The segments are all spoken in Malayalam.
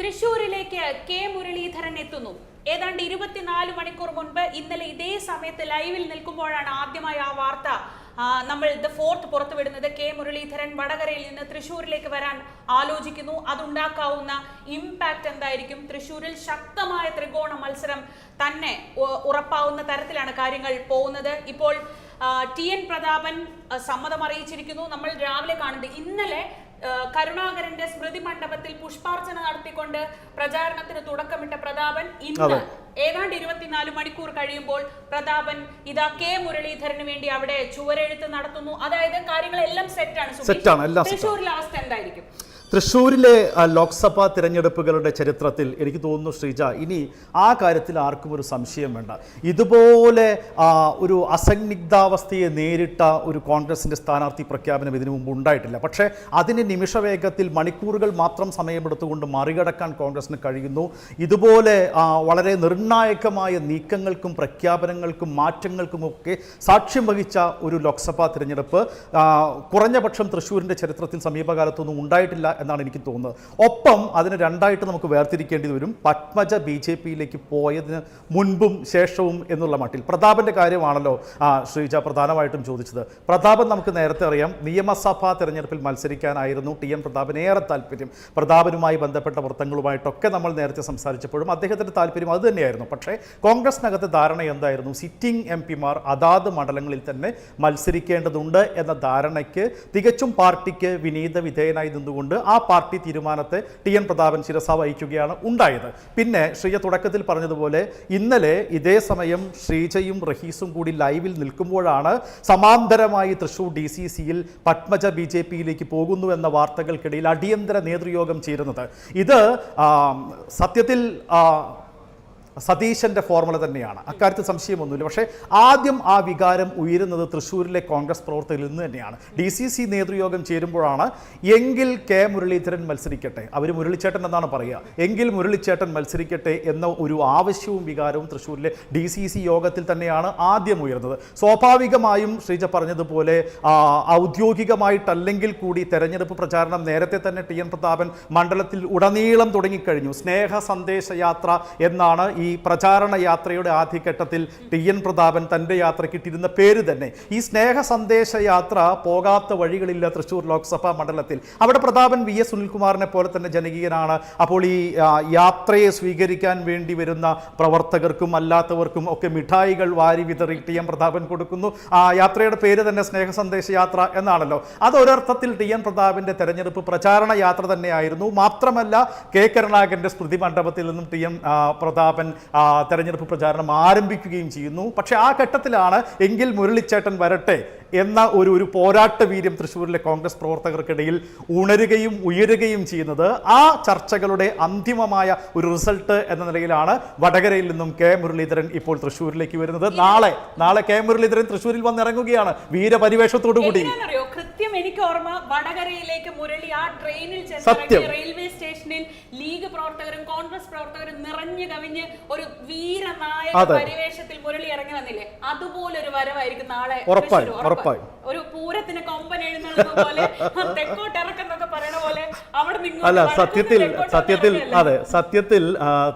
തൃശൂരിലേക്ക് കെ മുരളീധരൻ എത്തുന്നു. ഏതാണ്ട് ഇരുപത്തിനാല് മണിക്കൂർ മുൻപ് ഇന്നലെ ഇതേ സമയത്ത് ലൈവിൽ നിൽക്കുമ്പോഴാണ് ആദ്യമായി ആ വാർത്ത നമ്മൾ ദ ഫോർത്ത് പുറത്തുവിടുന്നത്. കെ മുരളീധരൻ വടകരയിൽ നിന്ന് തൃശ്ശൂരിലേക്ക് വരാൻ ആലോചിക്കുന്നു. അതുണ്ടാക്കാവുന്ന ഇമ്പാക്റ്റ് എന്തായിരിക്കും? തൃശൂരിൽ ശക്തമായ ത്രികോണ മത്സരം തന്നെ ഉറപ്പാവുന്ന തരത്തിലാണ് കാര്യങ്ങൾ പോകുന്നത്. ഇപ്പോൾ ടി എൻ പ്രതാപൻ സമ്മതം അറിയിച്ചിരിക്കുന്നു. നമ്മൾ രാവിലെ കാണുന്നത് ഇന്നലെ കരുണാകരന്റെ സ്മൃതി മണ്ഡപത്തിൽ പുഷ്പാർച്ചന നടത്തിക്കൊണ്ട് പ്രചാരണത്തിന് തുടക്കമിട്ട പ്രതാപൻ ഇന്ന്. ഏതാണ്ട് ഇരുപത്തിനാല് മണിക്കൂർ കഴിയുമ്പോൾ പ്രതാപൻ ഇതാ കെ മുരളീധരന് വേണ്ടി അവിടെ ചുവരെഴുത്ത് നടത്തുന്നു അതായത് കാര്യങ്ങളെല്ലാം സെറ്റാണ്. തൃശ്ശൂരിലെ അവസ്ഥ എന്തായിരിക്കും തൃശ്ശൂരിലെ ലോക്സഭാ തിരഞ്ഞെടുപ്പുകളുടെ ചരിത്രത്തിൽ എനിക്ക് തോന്നുന്നു ശ്രീജ ഇനി ആ കാര്യത്തിൽ ആർക്കും ഒരു സംശയം വേണ്ട. ഇതുപോലെ ഒരു അസന്നിഗ്ധാവസ്ഥയെ നേരിട്ട ഒരു കോൺഗ്രസിന്റെ സ്ഥാനാർത്ഥി പ്രഖ്യാപനം ഇതിനു മുമ്പ് ഉണ്ടായിട്ടില്ല. പക്ഷേ അതിന് നിമിഷവേഗത്തിൽ മണിക്കൂറുകൾ മാത്രം സമയമെടുത്തുകൊണ്ട് മറികടക്കാൻ കോൺഗ്രസിന് കഴിയുന്നു. ഇതുപോലെ വളരെ നിർണായകമായ നീക്കങ്ങൾക്കും പ്രഖ്യാപനങ്ങൾക്കും മാറ്റങ്ങൾക്കും ഒക്കെ സാക്ഷ്യം വഹിച്ച ഒരു ലോക്സഭാ തിരഞ്ഞെടുപ്പ് കുറഞ്ഞപക്ഷം കുറഞ്ഞ പക്ഷം തൃശ്ശൂരിന്റെ ചരിത്രത്തിൽ സമീപകാലത്തൊന്നും ഉണ്ടായിട്ടില്ല എന്നാണ് എനിക്ക് തോന്നുന്നത്. ഒപ്പം അതിന് രണ്ടായിട്ട് നമുക്ക് വേർതിരിക്കേണ്ടി വരും. പത്മജ ബി ജെ പിയിലേക്ക് പോയതിന് മുൻപും ശേഷവും എന്നുള്ള മട്ടിൽ. പ്രതാപന്റെ കാര്യമാണല്ലോ ശ്രീജ പ്രധാനമായിട്ടും ചോദിച്ചത്. പ്രതാപൻ നമുക്ക് നേരത്തെ അറിയാം നിയമസഭാ തെരഞ്ഞെടുപ്പിൽ മത്സരിക്കാനായിരുന്നു ടി എൻ പ്രതാപന് ഏറെ താല്പര്യം. പ്രതാപനുമായി ബന്ധപ്പെട്ട വൃത്തങ്ങളുമായിട്ടൊക്കെ നമ്മൾ നേരത്തെ സംസാരിച്ചപ്പോഴും അദ്ദേഹത്തിന്റെ താല്പര്യം അതുതന്നെയായിരുന്നു പക്ഷേ കോൺഗ്രസിനകത്ത് ധാരണ എന്തായിരുന്നു? സിറ്റിംഗ് എം പിമാർ അതാത് മണ്ഡലങ്ങളിൽ തന്നെ മത്സരിക്കേണ്ടതുണ്ട് എന്ന ധാരണയ്ക്ക് തികച്ചും പാർട്ടിക്ക് വിനീത വിധേയനായി നിന്നുകൊണ്ട് പാർട്ടി തീരുമാനത്തെ ടി എൻ പ്രതാപൻ ശിരസ വഹിക്കുകയാണ് ഉണ്ടായത്. പിന്നെ ശ്രീജ തുടക്കത്തിൽ പറഞ്ഞതുപോലെ ഇന്നലെ ഇതേ സമയം ശ്രീജയും റഹീസും കൂടി ലൈവിൽ നിൽക്കുമ്പോഴാണ് സമാന്തരമായി തൃശൂർ ഡി സി സിയിൽ പത്മജ ബി ജെ പിയിലേക്ക് പോകുന്നു എന്ന വാർത്തകൾക്കിടയിൽ അടിയന്തര നേതൃയോഗം ചേരുന്നത്. ഇത് സത്യത്തിൽ സതീശന്റെ ഫോർമുല തന്നെയാണ്. അക്കാര്യത്തിൽ സംശയമൊന്നുമില്ല. പക്ഷേ ആദ്യം ആ വികാരം ഉയരുന്നത് തൃശ്ശൂരിലെ കോൺഗ്രസ് പ്രവർത്തകരിൽ നിന്ന് തന്നെയാണ്. ഡി സി സി നേതൃയോഗം ചേരുമ്പോഴാണ് എങ്കിൽ കെ മുരളീധരൻ മത്സരിക്കട്ടെ. അവർ മുരളിച്ചേട്ടൻ എന്നാണ് പറയുക. എങ്കിൽ മുരളിച്ചേട്ടൻ മത്സരിക്കട്ടെ എന്ന ഒരു ആവശ്യവും വികാരവും തൃശ്ശൂരിലെ ഡി സി സി യോഗത്തിൽ തന്നെയാണ് ആദ്യം ഉയർന്നത്. സ്വാഭാവികമായും ശ്രീജ പറഞ്ഞതുപോലെ ഔദ്യോഗികമായിട്ടല്ലെങ്കിൽ കൂടി തെരഞ്ഞെടുപ്പ് പ്രചാരണം നേരത്തെ തന്നെ ടി എൻ പ്രതാപൻ മണ്ഡലത്തിൽ ഉടനീളം തുടങ്ങിക്കഴിഞ്ഞു. സ്നേഹ സന്ദേശ യാത്ര എന്നാണ് പ്രചാരണ യാത്രയുടെ ആദ്യഘട്ടത്തിൽ ടി എൻ പ്രതാപൻ തന്റെ യാത്രക്കിട്ടിരുന്ന പേര് തന്നെ. ഈ സ്നേഹ സന്ദേശ യാത്ര പോകാത്ത വഴികളില്ല തൃശ്ശൂർ ലോക്സഭാ മണ്ഡലത്തിൽ. അവിടെ പ്രതാപൻ വി എസ് സുനിൽകുമാറിനെ പോലെ തന്നെ ജനകീയനാണ്. അപ്പോൾ ഈ യാത്രയെ സ്വീകരിക്കാൻ വേണ്ടി വരുന്ന പ്രവർത്തകർക്കും അല്ലാത്തവർക്കും ഒക്കെ മിഠായികൾ വാരി വിതറി ടി എം പ്രതാപൻ കൊടുക്കുന്നു. ആ യാത്രയുടെ പേര് തന്നെ സ്നേഹ സന്ദേശ യാത്ര എന്നാണല്ലോ. അത് ഒരർത്ഥത്തിൽ ടി എൻ പ്രതാപിന്റെ തെരഞ്ഞെടുപ്പ് പ്രചാരണ യാത്ര തന്നെയായിരുന്നു. മാത്രമല്ല കെ കരുണാകരന്റെ സ്മൃതി മണ്ഡപത്തിൽ നിന്നും ടി എം പ്രതാപൻ തെരഞ്ഞെടുപ്പ് പ്രചാരണം ആരംഭിക്കുകയും ചെയ്യുന്നു. പക്ഷേ ആ ഘട്ടത്തിലാണ് എങ്കിൽ മുരളിച്ചേട്ടൻ വരട്ടെ എന്ന ഒരു ഒരു പോരാട്ട വീര്യം തൃശ്ശൂരിലെ കോൺഗ്രസ് പ്രവർത്തകർക്കിടയിൽ ഉണരുകയും ഉയരുകയും ചെയ്യുന്നത് ആ ചർച്ചകളുടെ അന്തിമമായ ഒരു റിസൾട്ട് എന്ന നിലയിലാണ് വടകരയിൽ നിന്നും കെ മുരളീധരൻ ഇപ്പോൾ തൃശ്ശൂരിലേക്ക് വരുന്നത്. നാളെ നാളെ കെ മുരളീധരൻ തൃശ്ശൂരിൽ വന്നിറങ്ങുകയാണ് വീരപരിവേഷത്തോടു കൂടി. കൃത്യം എനിക്ക് ഓർമ്മ വടകരയിലേക്ക് മുരളി ആ ട്രെയിനിൽ സത്യം. റെയിൽവേ സ്റ്റേഷനിൽ ലീഗ് പ്രവർത്തകരും കോൺഗ്രസ് പ്രവർത്തകരും നിറഞ്ഞു കവിഞ്ഞ് ഒരു വീരനായക പരിവേഷത്തിൽ മുരളി ഇറങ്ങി വന്നില്ലേ? അതുപോലെ ഒരു വരവായിരിക്കും നാളെ ഉറപ്പായും. ഒരു പൂരത്തിന് കൊമ്പൻ എഴുന്നള്ളുന്ന പോലെ തെക്കോട്ട് ഇറക്കുന്നൊക്കെ പറയണ പോലെ അവിടെ നിങ്ങൾ അല്ല സത്യത്തിൽ സത്യത്തിൽ അതെ സത്യത്തിൽ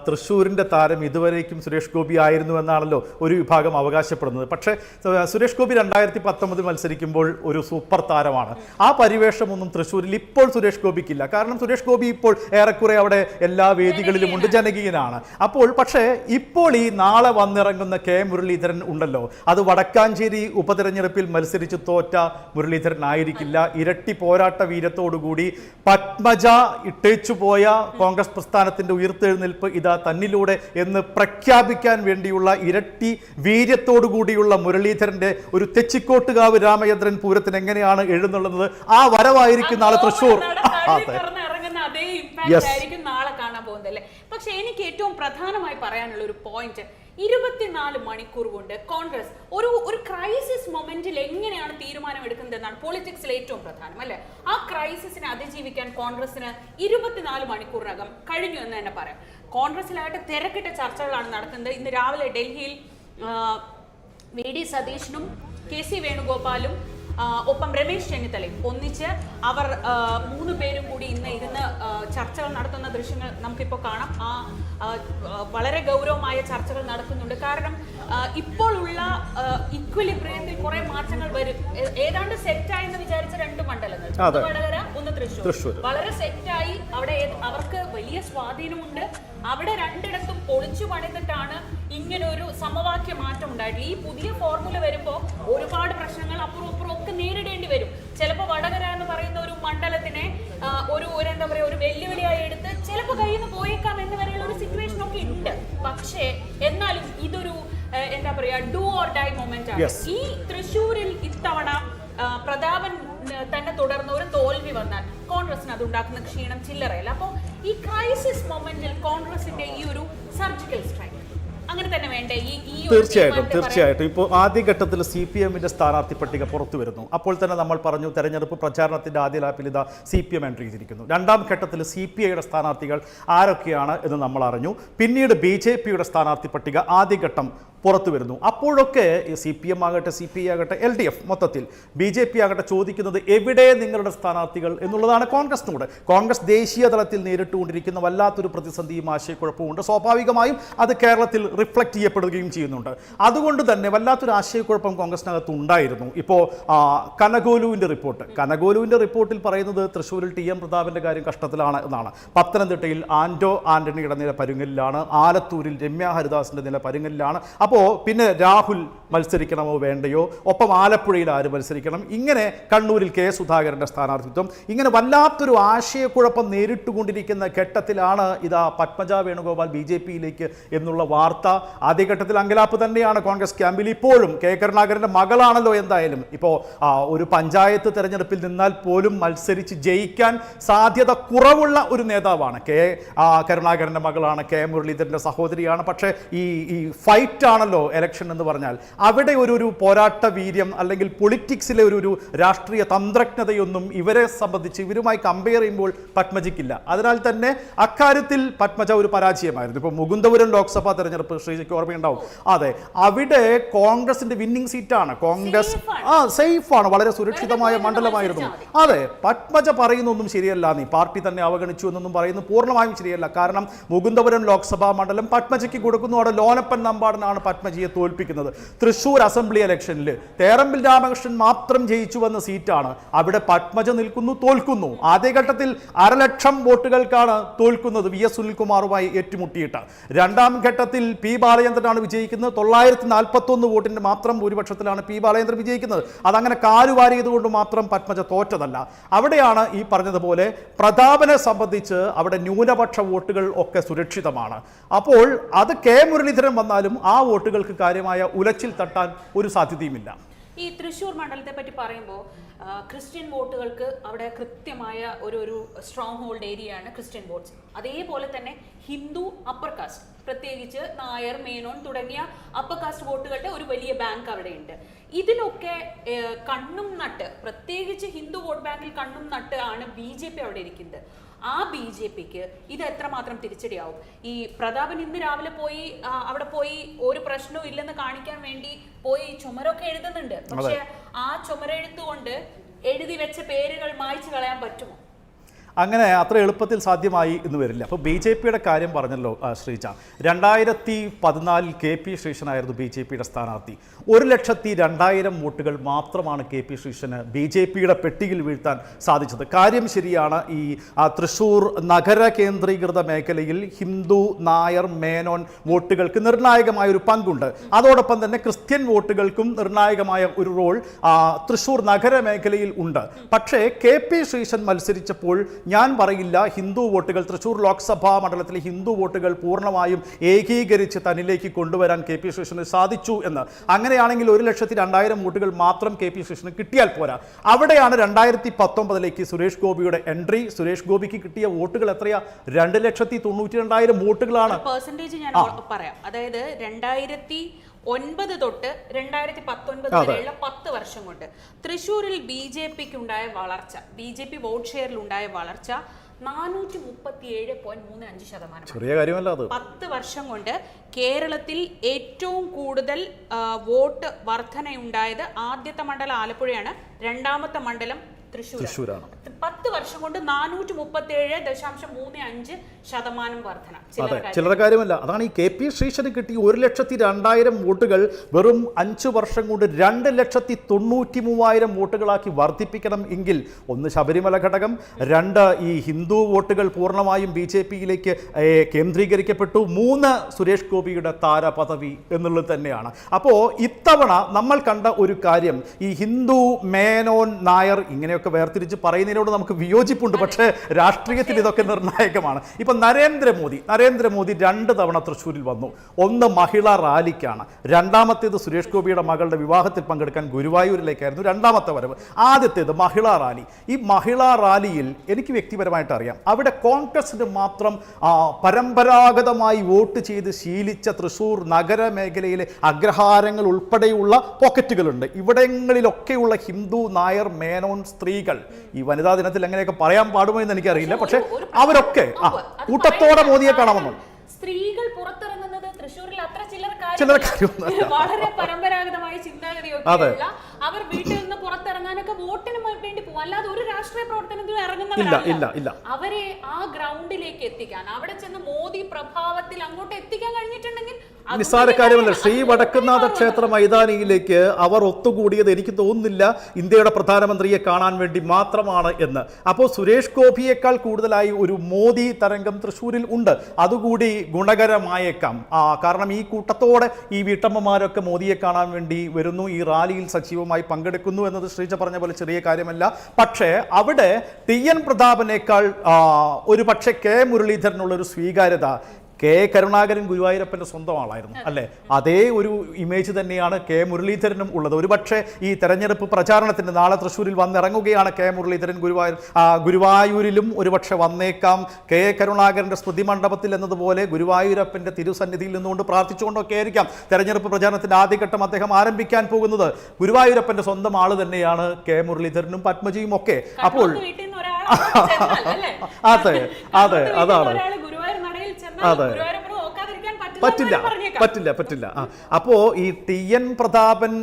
തൃശ്ശൂരിന്റെ താരം ഇതുവരേക്കും സുരേഷ് ഗോപി ആയിരുന്നു എന്നാണല്ലോ ഒരു വിഭാഗം അവകാശപ്പെടുന്നത്. പക്ഷേ സുരേഷ് ഗോപി രണ്ടായിരത്തി പത്തൊമ്പതിൽ മത്സരിക്കുമ്പോൾ ഒരു സൂപ്പർ താരമാണ്. ആ പരിവേഷമൊന്നും തൃശ്ശൂരിൽ ഇപ്പോൾ സുരേഷ് ഗോപിക്കില്ല. കാരണം സുരേഷ് ഗോപി ഇപ്പോൾ ഏറെക്കുറെ അവിടെ എല്ലാ വേദികളിലും ഉണ്ട് ജനകീയനാണ്. അപ്പോൾ പക്ഷേ ഇപ്പോൾ ഈ നാളെ വന്നിറങ്ങുന്ന കെ. മുരളീധരൻ ഉണ്ടല്ലോ അത് വടക്കാഞ്ചേരി ഉപതെരഞ്ഞെടുപ്പിൽ മത്സരിച്ച് തോറ്റ മുരളീധരൻ ആയിരിക്കില്ല. ഇരട്ടി പോരാട്ട വീരത്തോടുകൂടി പത്മജ ഇട്ടേച്ചു പോയ കോൺഗ്രസ് പ്രസ്ഥാനത്തിന്റെ ഉയർത്തെഴുന്നേൽപ്പ് ഇതാ തന്നിലൂടെ എന്ന് പ്രഖ്യാപിക്കാൻ വേണ്ടിയുള്ള ഇരട്ടി വീര്യത്തോടുകൂടിയുള്ള മുരളീധരന്റെ ഒരു തെച്ചിക്കോട്ടുകാവ് രാമചന്ദ്രൻ പൂരത്തിന് എങ്ങനെയാണ് എഴുന്നള്ളുന്നത്? ആ വരവായിരിക്കും നാളെ തൃശൂർ അതെ. ഇമ്പാക്ട് ആയിരിക്കും നാളെ കാണാൻ പോകുന്നതല്ലേ പക്ഷെ എനിക്ക് ഏറ്റവും പ്രധാനമായി പറയാനുള്ള ഒരു പോയിന്റ് ഇരുപത്തിനാല് മണിക്കൂർ കൊണ്ട് കോൺഗ്രസ് ഒരു ഒരു ക്രൈസിസ് മൊമെന്റിൽ എങ്ങനെയാണ് തീരുമാനം എടുക്കുന്നത് എന്നാണ് പൊളിറ്റിക്സിൽ ഏറ്റവും പ്രധാനം അല്ലെ? ആ ക്രൈസിസിനെ അതിജീവിക്കാൻ കോൺഗ്രസിന് ഇരുപത്തിനാല് മണിക്കൂറിനകം കഴിഞ്ഞു എന്ന് തന്നെ പറയാം. കോൺഗ്രസിലായിട്ട് തിരക്കിട്ട ചർച്ചകളാണ് നടക്കുന്നത്. ഇന്ന് രാവിലെ ഡൽഹിയിൽ വി ഡി സതീഷിനും കെ സി വേണുഗോപാലും ഒപ്പം രമേശ് ചെന്നിത്തലയും ഒന്നിച്ച് അവർ മൂന്ന് പേരും കൂടി ഇന്ന് ഇരുന്ന് ചർച്ചകൾ നടത്തുന്ന ദൃശ്യങ്ങൾ നമുക്കിപ്പോൾ കാണാം. ആ വളരെ ഗൗരവമായ ചർച്ചകൾ നടക്കുന്നുണ്ട്. കാരണം ഉള്ള ഇക്വലിബ്രിയത്തിൽ കുറെ മാറ്റങ്ങൾ വരും. ഏതാണ്ട് സെറ്റായി എന്ന് വിചാരിച്ച രണ്ട് മണ്ഡലങ്ങൾ. വടകര ഒന്ന് തൃശ്ശൂർ. വളരെ സെറ്റായി അവിടെ അവർക്ക് വലിയ സ്വാധീനമുണ്ട്. അവിടെ രണ്ടിടത്തും പൊളിച്ചു പണിതിട്ടാണ് ഇങ്ങനൊരു ഒരു സമവാക്യ മാറ്റം ഉണ്ടായിട്ടുള്ളത്. ഈ പുതിയ ഫോർമുല വരുമ്പോൾ ഒരുപാട് പ്രശ്നങ്ങൾ അപ്പുറം അപ്പുറം ഒക്കെ നേരിടേണ്ടി വരും. ചിലപ്പോൾ വടകര എന്ന് പറയുന്ന ഒരു മണ്ഡലത്തിനെ ഒരു ഒരു എന്താ പറയുക ഒരു വെല്ലുവിളിയായി എടുത്ത് ചിലപ്പോൾ കയ്യിൽ നിന്ന് പോയേക്കാം എന്ന് വരെയുള്ള ഒരു സിറ്റുവേഷൻ ഒക്കെ ഉണ്ട്. പക്ഷേ എന്നാലും ഇതൊരു എന്താ പറയുക ഡു ഓർ ഡൈ മൊമെന്റ് ആണ്. ഈ തൃശ്ശൂരിൽ ഇത്തവണ പ്രതാപൻ തന്നെ തുടർന്ന് ഒരു തോൽവി വന്നാൽ കോൺഗ്രസിന് അത് ഉണ്ടാക്കുന്ന ക്ഷീണം ചില്ലറയല്ല. അപ്പോൾ ഈ ക്രൈസിസ് മൊമെന്റിൽ കോൺഗ്രസിന്റെ ഈ ഒരു സർജിക്കൽ സ്ട്രൈക്ക് തീർച്ചയായിട്ടും? തീർച്ചയായിട്ടും. ഇപ്പോൾ ആദ്യഘട്ടത്തിൽ സി പി എമ്മിന്റെ സ്ഥാനാർത്ഥി പട്ടിക പുറത്തു വരുന്നു. അപ്പോൾ തന്നെ നമ്മൾ പറഞ്ഞു തെരഞ്ഞെടുപ്പ് പ്രചാരണത്തിന്റെ ആദ്യ ലാപ്പിൽ ഇതാ സി പി എം എൻട്രി ചെയ്തിരിക്കുന്നു. രണ്ടാം ഘട്ടത്തിൽ സി പി ഐയുടെ സ്ഥാനാർത്ഥികൾ ആരൊക്കെയാണ് എന്ന് നമ്മൾ അറിഞ്ഞു. പിന്നീട് ബി ജെ പിയുടെ സ്ഥാനാർത്ഥി പട്ടിക ആദ്യഘട്ടം പുറത്തു വരുന്നു. അപ്പോഴൊക്കെ സി പി എം ആകട്ടെ സി പി ഐ ആകട്ടെ എൽ ഡി എഫ് മൊത്തത്തിൽ ബി ജെ പി ആകട്ടെ ചോദിക്കുന്നത് എവിടെ നിങ്ങളുടെ സ്ഥാനാർത്ഥികൾ എന്നുള്ളതാണ് കോൺഗ്രസിനോട് കോൺഗ്രസ് ദേശീയ തലത്തിൽ നേരിട്ടുകൊണ്ടിരിക്കുന്ന വല്ലാത്തൊരു പ്രതിസന്ധിയും ആശയക്കുഴപ്പവും ഉണ്ട് സ്വാഭാവികമായും അത് കേരളത്തിൽ റിഫ്ലക്റ്റ് ചെയ്യപ്പെടുകയും ചെയ്യുന്നുണ്ട്. അതുകൊണ്ട് തന്നെ വല്ലാത്തൊരു ആശയക്കുഴപ്പം കോൺഗ്രസിനകത്ത് ഉണ്ടായിരുന്നു. ഇപ്പോൾ കനഗോലുവിന്റെ റിപ്പോർട്ട്. കനഗോലുവിന്റെ റിപ്പോർട്ടിൽ പറയുന്നത് തൃശ്ശൂരിൽ ടി എം പ്രതാപിന്റെ കാര്യം കഷ്ടത്തിലാണ് എന്നാണ്. പത്തനംതിട്ടയിൽ ആൻഡോ ആന്റണിയുടെ നില പരുങ്ങലിലാണ്. ആലത്തൂരിൽ രമ്യ ഹരിദാസിന്റെ നില പരുങ്ങലിലാണ്. അപ്പോൾ പിന്നെ രാഹുൽ മത്സരിക്കണമോ വേണ്ടയോ? ഒപ്പം ആലപ്പുഴയിൽ ആര് മത്സരിക്കണം? ഇങ്ങനെ കണ്ണൂരിൽ കെ സുധാകരന്റെ സ്ഥാനാർത്ഥിത്വം. ഇങ്ങനെ വല്ലാത്തൊരു ആശയക്കുഴപ്പം നേരിട്ടുകൊണ്ടിരിക്കുന്ന ഘട്ടത്തിലാണ് ഇതാ പത്മജ വേണുഗോപാൽ ബി ജെ പിയിലേക്ക് എന്നുള്ള വാർത്ത. ആദ്യഘട്ടത്തിൽ അങ്കലാപ്പ് തന്നെയാണ് കോൺഗ്രസ് ക്യാമ്പിൽ. ഇപ്പോഴും കെ കരുണാകരന്റെ മകളാണല്ലോ എന്തായാലും. ഇപ്പോൾ ഒരു പഞ്ചായത്ത് തെരഞ്ഞെടുപ്പിൽ നിന്നാൽ പോലും മത്സരിച്ച് ജയിക്കാൻ സാധ്യത കുറവുള്ള ഒരു നേതാവാണ് കെ കരുണാകരന്റെ മകളാണ് കെ മുരളീധരന്റെ സഹോദരിയാണ്. പക്ഷേ ഈ ഈ ഫൈറ്റ് ആണല്ലോ എലക്ഷൻ എന്ന് പറഞ്ഞാൽ. അവിടെ ഒരു ഒരു പോരാട്ട വീര്യം അല്ലെങ്കിൽ പൊളിറ്റിക്സിലെ ഒരു ഒരു രാഷ്ട്രീയ തന്ത്രജ്ഞതയൊന്നും ഇവരെ സംബന്ധിച്ച് ഇവരുമായി കമ്പയർ ചെയ്യുമ്പോൾ പത്മജിക്കില്ല. അതിനാൽ തന്നെ അക്കാര്യത്തിൽ പത്മജ ഒരു പരാജയമായിരുന്നു. ഇപ്പോൾ മുകുന്ദപുരം ലോക്സഭാ തെരഞ്ഞെടുപ്പ് ശ്രീജിക്ക് ഓർമ്മയുണ്ടാവും. അതെ അവിടെ കോൺഗ്രസിന്റെ വിന്നിംഗ് സീറ്റാണ് കോൺഗ്രസ് ആ സേഫാണ് വളരെ സുരക്ഷിതമായ മണ്ഡലമായിരുന്നു. അതെ പത്മജ പറയുന്നൊന്നും ശരിയല്ല. നീ പാർട്ടി തന്നെ അവഗണിച്ചു എന്നൊന്നും പറയുന്നു പൂർണമായും ശരിയല്ല. കാരണം മുകുന്ദപുരം ലോക്സഭാ മണ്ഡലം പത്മജയ്ക്ക് കൊടുക്കുന്നു. അവിടെ ലോനപ്പൻ നമ്പാടനാണ് പത്മജിയെ തോൽപ്പിക്കുന്നത്. തൃശ്ശൂർ അസംബ്ലി ഇലക്ഷനിൽ തേറമ്പിൽ രാമകൃഷ്ണൻ മാത്രം ജയിച്ചു വന്ന സീറ്റാണ്. അവിടെ പത്മജ നിൽക്കുന്നു തോൽക്കുന്നു. ആദ്യഘട്ടത്തിൽ അരലക്ഷം വോട്ടുകൾക്കാണ് തോൽക്കുന്നത് വി എസ് സുനിൽകുമാറുമായി ഏറ്റുമുട്ടിയിട്ട്. രണ്ടാം ഘട്ടത്തിൽ പി ബാലചന്ദ്രനാണ് വിജയിക്കുന്നത്. തൊള്ളായിരത്തി നാൽപ്പത്തൊന്ന് വോട്ടിന്റെ മാത്രം ഭൂരിപക്ഷത്തിലാണ് പി ബാലചന്ദ്രൻ വിജയിക്കുന്നത്. അതങ്ങനെ കാലുവാരിയതുകൊണ്ട് മാത്രം പത്മജ തോറ്റതല്ല. അവിടെയാണ് ഈ പറഞ്ഞതുപോലെ പ്രതാപനെ സംബന്ധിച്ച് അവിടെ ന്യൂനപക്ഷ വോട്ടുകൾ ഒക്കെ സുരക്ഷിതമാണ്. അപ്പോൾ അത് കെ മുരളീധരൻ വന്നാലും ആ വോട്ടുകൾക്ക് കാര്യമായ ഉലച്ചിൽ തട്ടാൻ ഒരു സാധ്യതയുമില്ല. ഈ തൃശ്ശൂർ മണ്ഡലത്തെ പറ്റി പറയുമ്പോൾ ക്രിസ്ത്യൻ വോട്ടുകൾക്ക് അവിടെ കൃത്യമായ ഒരു ഒരു സ്ട്രോങ് ഹോൾഡ് ഏരിയയാണ് ക്രിസ്ത്യൻ വോട്ട്സ് അതേപോലെ തന്നെ ഹിന്ദു അപ്പർ കാസ്റ്റ് പ്രത്യേകിച്ച് നായർ മേനോൻ തുടങ്ങിയ അപ്പർ കാസ്റ്റ് വോട്ടുകളുടെ ഒരു വലിയ ബാങ്ക് അവിടെയുണ്ട്. ഇതിലൊക്കെ കണ്ണും നട്ട് പ്രത്യേകിച്ച് ഹിന്ദു വോട്ട് ബാങ്കിൽ കണ്ണും നട്ട് ആണ് ബി ജെ പി അവിടെ ഇരിക്കുന്നത്. ആ ബി ജെ പിക്ക് ഇത് എത്രമാത്രം തിരിച്ചടിയാവും? ഈ പ്രതാപൻ ഇന്ന് രാവിലെ പോയി അവിടെ പോയി ഒരു പ്രശ്നവും ഇല്ലെന്ന് കാണിക്കാൻ വേണ്ടി പോയി ചുമരൊക്കെ എഴുതുന്നുണ്ട്. പക്ഷെ ആ ചുമരെഴുത്തുകൊണ്ട് എഴുതി വെച്ച പേരുകൾ മായ്ച്ചു കളയാൻ പറ്റുമോ? അങ്ങനെ അത്ര എളുപ്പത്തിൽ സാധ്യമായി എന്ന് വരില്ല. അപ്പോൾ ബി ജെ പിയുടെ കാര്യം പറഞ്ഞല്ലോ ശ്രീജ. രണ്ടായിരത്തി പതിനാലിൽ കെ പി ശ്രീശനായിരുന്നു ബി ജെ പിയുടെ സ്ഥാനാർത്ഥി. ഒരു ലക്ഷത്തി രണ്ടായിരം വോട്ടുകൾ മാത്രമാണ് കെ പി ശ്രീശന് ബി ജെ പിയുടെ പെട്ടിയിൽ വീഴ്ത്താൻ സാധിച്ചത്. കാര്യം ശരിയാണ് ഈ തൃശൂർ നഗര കേന്ദ്രീകൃത മേഖലയിൽ ഹിന്ദു നായർ മേനോൻ വോട്ടുകൾക്ക് നിർണായകമായ ഒരു പങ്കുണ്ട്. അതോടൊപ്പം തന്നെ ക്രിസ്ത്യൻ വോട്ടുകൾക്കും നിർണായകമായ ഒരു റോൾ തൃശൂർ നഗര മേഖലയിൽ ഉണ്ട്. പക്ഷേ കെ പി ശ്രീശൻ മത്സരിച്ചപ്പോൾ ഞാൻ പറയില്ല ഹിന്ദു വോട്ടുകൾ തൃശൂർ ലോക്സഭാ മണ്ഡലത്തിലെ ഹിന്ദു വോട്ടുകൾ പൂർണമായും ഏകീകരിച്ച് തന്നിലേക്ക് കൊണ്ടുവരാൻ കെ പി ശേഷന് സാധിച്ചു എന്ന്. അങ്ങനെയാണെങ്കിൽ ഒരു ലക്ഷത്തി രണ്ടായിരം വോട്ടുകൾ മാത്രം കെ പി ശേഷന് കിട്ടിയാൽ പോരാ. അവിടെയാണ് രണ്ടായിരത്തി പത്തൊമ്പതിലേക്ക് സുരേഷ് ഗോപിയുടെ എൻട്രി. സുരേഷ് ഗോപിക്ക് കിട്ടിയ വോട്ടുകൾ എത്രയാ? രണ്ട് ലക്ഷത്തി തൊണ്ണൂറ്റി രണ്ടായിരം വോട്ടുകളാണ്. പെർസെന്റേജ് ഞാൻ പറയാം. അതായത് രണ്ടായിരത്തി ഒൻപത് തൊട്ട് രണ്ടായിരത്തി പത്തൊൻപത്. വരെയുള്ള പത്ത് വർഷം കൊണ്ട്. തൃശ്ശൂരിൽ ബി ജെ പിക്ക് ഉണ്ടായ വളർച്ച ബി ജെ പി വോട്ട് ഷെയറിൽ ഉണ്ടായ വളർച്ച നാനൂറ്റി മുപ്പത്തി ഏഴ് പോയിന്റ് മൂന്ന് അഞ്ച് ശതമാനം ചെറിയ കാര്യമല്ല അത്. പത്ത് വർഷം കൊണ്ട് കേരളത്തിൽ ഏറ്റവും കൂടുതൽ വോട്ട് വർധനയുണ്ടായത് ആദ്യത്തെ മണ്ഡലം ആലപ്പുഴയാണ് രണ്ടാമത്തെ മണ്ഡലം തൃശ്ശൂരാണ്. പത്ത് വർഷം കൊണ്ട് നാനൂറ്റി മുപ്പത്തി ഏഴ് ദശാംശം മൂന്ന് അഞ്ച് ശതമാനം വർധന. അതെ ചില്ലറ കാര്യമല്ല. അതാണ് ഈ കെ പി ശ്രീശന് കിട്ടിയ ഒരു ലക്ഷത്തി രണ്ടായിരം വോട്ടുകൾ വെറും അഞ്ച് വർഷം കൊണ്ട് രണ്ട് ലക്ഷത്തി തൊണ്ണൂറ്റി മൂവായിരം വോട്ടുകളാക്കി വർദ്ധിപ്പിക്കണം എങ്കിൽ ഒന്ന് ശബരിമല ഘടകം രണ്ട് ഈ ഹിന്ദു വോട്ടുകൾ പൂർണമായും ബി ജെ പിയിലേക്ക് കേന്ദ്രീകരിക്കപ്പെട്ടു മൂന്ന് സുരേഷ് ഗോപിയുടെ താരപദവി എന്നുള്ളത് തന്നെയാണ്. അപ്പോൾ ഇത്തവണ നമ്മൾ കണ്ട ഒരു കാര്യം ഈ ഹിന്ദു മേനോൻ നായർ ഇങ്ങനെയൊക്കെ വേർതിരിച്ച് പറയുന്നതിനോട് നമുക്ക് വിയോജിപ്പുണ്ട്. പക്ഷേ രാഷ്ട്രീയത്തിൽ ഇതൊക്കെ നിർണായകമാണ്. ഇപ്പൊ നരേന്ദ്രമോദി നരേന്ദ്രമോദി രണ്ട് തവണ തൃശ്ശൂരിൽ വന്നു. ഒന്ന് മഹിളാ റാലിക്കാണ്. രണ്ടാമത്തേത് സുരേഷ് ഗോപിയുടെ മകളുടെ വിവാഹത്തിൽ പങ്കെടുക്കാൻ ഗുരുവായൂരിലേക്കായിരുന്നു രണ്ടാമത്തെ വരവ്. ആദ്യത്തേത് മഹിളാ റാലി. ഈ മഹിളാ റാലിയിൽ എനിക്ക് വ്യക്തിപരമായിട്ട് അറിയാം. അവിടെ കോൺഗ്രസിന് മാത്രം പരമ്പരാഗതമായി വോട്ട് ചെയ്ത് ശീലിച്ച തൃശ്ശൂർ നഗരമേഖലയിലെ അഗ്രഹാരങ്ങൾ ഉൾപ്പെടെയുള്ള പോക്കറ്റുകളുണ്ട്. ഇവിടങ്ങളിലൊക്കെയുള്ള ഹിന്ദു നായർ മേനോൻ സ്ത്രീകൾ. ഈ വനിതാ ദിനത്തിൽ എങ്ങനെയൊക്കെ പറയാൻ പാടുമോ എന്ന് എനിക്കറിയില്ല. പക്ഷെ അവരൊക്കെ ആ കൂട്ടത്തോടെ മോദിയെ കാണാമെന്നു? സ്ത്രീകൾ പുറത്തിറങ്ങുന്നത് തൃശ്ശൂരിൽ അത്ര ചിലർ. വളരെ പരമ്പരാഗതമായ ചിന്താഗതിയൊക്കെ അവർ വീട്ടിൽ നിന്ന് പുറത്തിറങ്ങാനൊക്കെ വോട്ടിന് വേണ്ടി പോകും. അല്ലാതെ ഒരു രാഷ്ട്രീയ പ്രവർത്തനത്തിനും ഇറങ്ങുന്ന ഇറങ്ങുന്നവരല്ല അവരെ ആ ഗ്രൗണ്ടിലേക്ക് എത്തിക്കാൻ അവിടെ ചെന്ന് മോദി പ്രഭാവത്തിൽ അങ്ങോട്ട് എത്തിക്കാൻ കഴിഞ്ഞിട്ടുണ്ടെങ്കിൽ നിസാര നിസ്സാര കാര്യമല്ല. ശ്രീ വടക്കുന്നാഥ ക്ഷേത്ര മൈതാനിയിലേക്ക് അവർ ഒത്തുകൂടിയത് എനിക്ക് തോന്നുന്നില്ല. ഇന്ത്യയുടെ പ്രധാനമന്ത്രിയെ കാണാൻ വേണ്ടി മാത്രമാണ് എന്ന്. അപ്പോൾ സുരേഷ് ഗോപിയേക്കാൾ കൂടുതലായി ഒരു മോദി തരംഗം തൃശ്ശൂരിൽ ഉണ്ട്. അതുകൂടി ഗുണകരമായേക്കാം. കാരണം ഈ കൂട്ടത്തോടെ ഈ വീട്ടമ്മമാരൊക്കെ മോദിയെ കാണാൻ വേണ്ടി വരുന്നു. ഈ റാലിയിൽ സജീവമായി പങ്കെടുക്കുന്നു എന്നത് ശ്രീജ പറഞ്ഞ പോലെ ചെറിയ കാര്യമല്ല. പക്ഷേ അവിടെ ടി എൻ പ്രതാപനേക്കാൾ ഒരു പക്ഷേ കെ മുരളീധരനുള്ള ഒരു സ്വീകാര്യത കെ കരുണാകരൻ ഗുരുവായൂരപ്പന്റെ സ്വന്തം ആളായിരുന്നു അല്ലേ? അതേ ഒരു ഇമേജ് തന്നെയാണ് കെ മുരളീധരനും ഉള്ളത്. ഒരുപക്ഷെ ഈ തെരഞ്ഞെടുപ്പ് പ്രചാരണത്തിന് നാളെ തൃശ്ശൂരിൽ വന്നിറങ്ങുകയാണ് കെ മുരളീധരൻ ഗുരുവായൂർ ഗുരുവായൂരിലും ഒരുപക്ഷെ വന്നേക്കാം. കെ കരുണാകരന്റെ സ്മൃതി മണ്ഡപത്തിൽ എന്നതുപോലെ ഗുരുവായൂരപ്പന്റെ തിരുസന്നിധിയിൽ നിന്നുകൊണ്ട് പ്രാർത്ഥിച്ചുകൊണ്ടൊക്കെ ആയിരിക്കാം തെരഞ്ഞെടുപ്പ് പ്രചാരണത്തിന്റെ ആദ്യഘട്ടം അദ്ദേഹം ആരംഭിക്കാൻ പോകുന്നത്. ഗുരുവായൂരപ്പന്റെ സ്വന്തം ആൾ തന്നെയാണ് കെ മുരളീധരനും പത്മജിയും ഒക്കെ. അപ്പോൾ? അതെ, അതെ, അതാണ്. ഒരാൾ ഗുരുവായൂർ നടയിൽ ചെന്നാൽ അതെ. പറ്റില്ല പറ്റില്ല പറ്റില്ല. ആ അപ്പോൾ ഈ ടി എൻ പ്രതാപൻ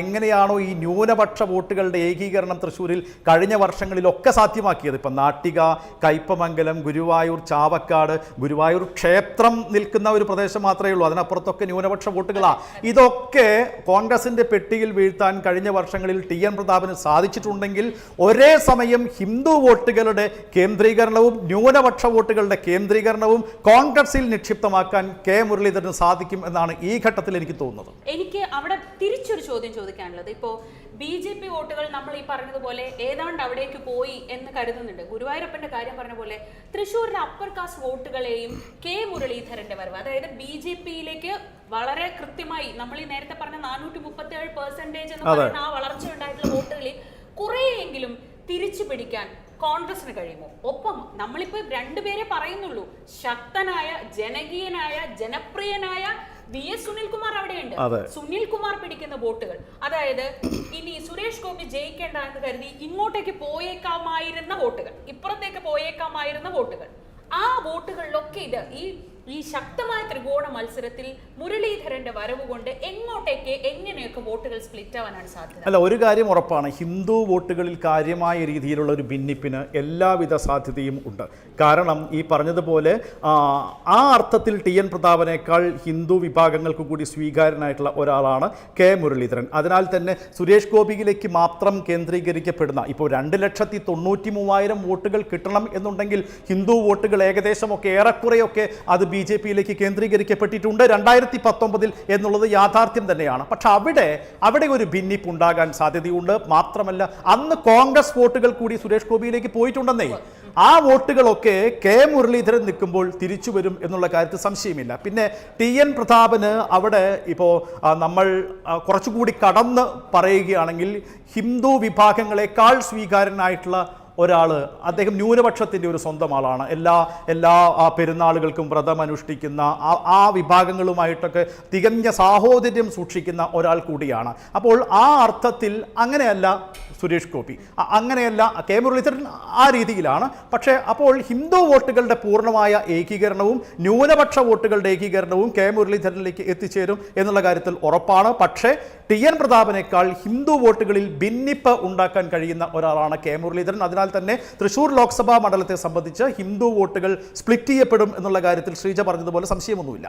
എങ്ങനെയാണോ ഈ ന്യൂനപക്ഷ വോട്ടുകളുടെ ഏകീകരണം തൃശ്ശൂരിൽ കഴിഞ്ഞ വർഷങ്ങളിലൊക്കെ സാധ്യമാക്കിയത്? ഇപ്പം നാട്ടിക കയ്പമംഗലം ഗുരുവായൂർ ചാവക്കാട് ഗുരുവായൂർ ക്ഷേത്രം നിൽക്കുന്ന ഒരു പ്രദേശം മാത്രമേ ഉള്ളൂ. അതിനപ്പുറത്തൊക്കെ ന്യൂനപക്ഷ വോട്ടുകളാ. ഇതൊക്കെ കോൺഗ്രസിന്റെ പെട്ടിയിൽ വീഴ്ത്താൻ കഴിഞ്ഞ വർഷങ്ങളിൽ ടി എൻ പ്രതാപന് സാധിച്ചിട്ടുണ്ടെങ്കിൽ ഒരേ സമയം ഹിന്ദു വോട്ടുകളുടെ കേന്ദ്രീകരണവും ന്യൂനപക്ഷ വോട്ടുകളുടെ കേന്ദ്രീകരണവും കോൺഗ്രസിൽ നിക്ഷിപ്തമാക്കാൻ കെ മുരളീധരന് സാധിക്കും എന്നാണ് ഈ ഘട്ടത്തിൽ എനിക്ക് തോന്നുന്നത്. എനിക്ക് അവിടെ തിരിച്ചൊരു ചോദ്യം ചോദിക്കാനുള്ളത്. ഇപ്പോ ബി ജെ പി വോട്ടുകൾ നമ്മൾ ഈ പറഞ്ഞതുപോലെ ഏതാണ്ട് അവിടേക്ക് പോയി എന്ന് കരുതുന്നുണ്ട്. ഗുരുവായൂരപ്പന്റെ കാര്യം പറഞ്ഞ പോലെ തൃശ്ശൂരിലെ അപ്പർ കാസ്റ്റ് വോട്ടുകളെയും കെ മുരളീധരന്റെ വരവ് അതായത് ബി ജെ പിയിലേക്ക് വളരെ കൃത്യമായി നമ്മൾ ഈ നേരത്തെ പറഞ്ഞ നാനൂറ്റി മുപ്പത്തി ഏഴ് പെർസെന്റേജ് എന്ന്. പറയുന്ന ആ വളർച്ച ഉണ്ടായിട്ടുള്ള വോട്ടുകളിൽ കുറേയെങ്കിലും തിരിച്ചു പിടിക്കാൻ കോൺഗ്രസിന് കഴിയുമോ? ഒപ്പം നമ്മളിപ്പോ രണ്ടുപേരെ പറയുന്നുള്ളൂ. ശക്തനായ ജനകീയനായ ജനപ്രിയനായ വി എസ് സുനിൽകുമാർ അവിടെയുണ്ട്. അതെ. സുനിൽ കുമാർ പിടിക്കുന്ന വോട്ടുകൾ. അതായത് ഇനി സുരേഷ് ഗോപി ജയിക്കേണ്ട എന്ന് കരുതി ഇങ്ങോട്ടേക്ക് പോയേക്കാമായിരുന്ന വോട്ടുകൾ. ഇപ്പുറത്തേക്ക് പോയേക്കാമായിരുന്ന വോട്ടുകൾ. ആ വോട്ടുകളിലൊക്കെ ഇത് ഈ ഈ ശക്തമായ ത്രികോണ മത്സരത്തിൽ മുരളീധരന്റെ വരവ് കൊണ്ട് എങ്ങോട്ടേക്ക് എങ്ങനെയൊക്കെ വോട്ടുകൾ സ്പ്ലിറ്റ് ആവാനാണ് സാധ്യത? അല്ല ഒരു കാര്യം ഉറപ്പാണ്. ഹിന്ദു വോട്ടുകളിൽ കാര്യമായ രീതിയിലുള്ള ഒരു ഭിന്നിപ്പിന് എല്ലാവിധ സാധ്യതയും ഉണ്ട്. കാരണം ഈ പറഞ്ഞതുപോലെ ആ, അർത്ഥത്തിൽ ടി എൻ പ്രതാപനേക്കാൾ ഹിന്ദു വിഭാഗങ്ങൾക്ക് കൂടി സ്വീകാര്യനായിട്ടുള്ള ഒരാളാണ് കെ മുരളീധരൻ. അതിനാൽ തന്നെ സുരേഷ് ഗോപിയിലേക്ക് മാത്രം കേന്ദ്രീകരിക്കപ്പെടുന്ന ഇപ്പോൾ രണ്ട് ലക്ഷത്തി തൊണ്ണൂറ്റി മൂവായിരം വോട്ടുകൾ കിട്ടണം എന്നുണ്ടെങ്കിൽ ഹിന്ദു വോട്ടുകൾ ഏകദേശമൊക്കെ ഏറെക്കുറെയൊക്കെ അത് ബി ജെ പിയിലേക്ക് കേന്ദ്രീകരിക്കപ്പെട്ടിട്ടുണ്ട് രണ്ടായിരത്തി പത്തൊമ്പതിൽ എന്നുള്ളത് യാഥാർത്ഥ്യം തന്നെയാണ്. പക്ഷെ അവിടെ അവിടെ ഒരു ഭിന്നിപ്പ് ഉണ്ടാകാൻ സാധ്യതയുണ്ട്. മാത്രമല്ല അന്ന് കോൺഗ്രസ് വോട്ടുകൾ കൂടി സുരേഷ് ഗോപിയിലേക്ക് പോയിട്ടുണ്ടെന്നേ. ആ വോട്ടുകളൊക്കെ കെ മുരളീധരൻ നിൽക്കുമ്പോൾ തിരിച്ചു വരും എന്നുള്ള കാര്യത്തിൽ സംശയമില്ല. പിന്നെ ടി എൻ പ്രതാപന് അവിടെ ഇപ്പോൾ നമ്മൾ കുറച്ചുകൂടി കടന്ന് പറയുകയാണെങ്കിൽ ഹിന്ദു വിഭാഗങ്ങളെക്കാൾ സ്വീകാര്യനായിട്ടുള്ള ഒരാൾ അദ്ദേഹം ന്യൂനപക്ഷത്തിന്റെ ഒരു സ്വന്തം ആളാണ്. എല്ലാ എല്ലാ പെരുന്നാളുകൾക്കും വ്രതം അനുഷ്ഠിക്കുന്ന ആ ആ വിഭാഗങ്ങളുമായിട്ടൊക്കെ തികഞ്ഞ സാഹോദര്യം സൂക്ഷിക്കുന്ന ഒരാൾ കൂടിയാണ്. അപ്പോൾ ആ അർത്ഥത്തിൽ അങ്ങനെയല്ല സുരേഷ് ഗോപി. അങ്ങനെയല്ല കെ. മുരളീധരൻ ആ രീതിയിലാണ്. പക്ഷേ അപ്പോൾ ഹിന്ദു വോട്ടുകളുടെ പൂർണമായ ഏകീകരണവും ന്യൂനപക്ഷ വോട്ടുകളുടെ ഏകീകരണവും കെ. മുരളീധരനിലേക്ക് എത്തിച്ചേരും എന്നുള്ള കാര്യത്തിൽ ഉറപ്പാണ്. പക്ഷേ ടി. എൻ. പ്രതാപനേക്കാൾ ഹിന്ദു വോട്ടുകളിൽ ഭിന്നിപ്പ് ഉണ്ടാക്കാൻ കഴിയുന്ന ഒരാളാണ് കെ. മുരളീധരൻ. അതിനാൽ കഴിഞ്ഞാൽ തന്നെ തൃശൂർ ലോക്സഭാ മണ്ഡലത്തെ സംബന്ധിച്ച് ഹിന്ദു വോട്ടുകൾ സ്പ്ലിറ്റ് ചെയ്യപ്പെടും എന്നുള്ള കാര്യത്തിൽ ശ്രീജ പറഞ്ഞതുപോലെ സംശയമൊന്നുമില്ല.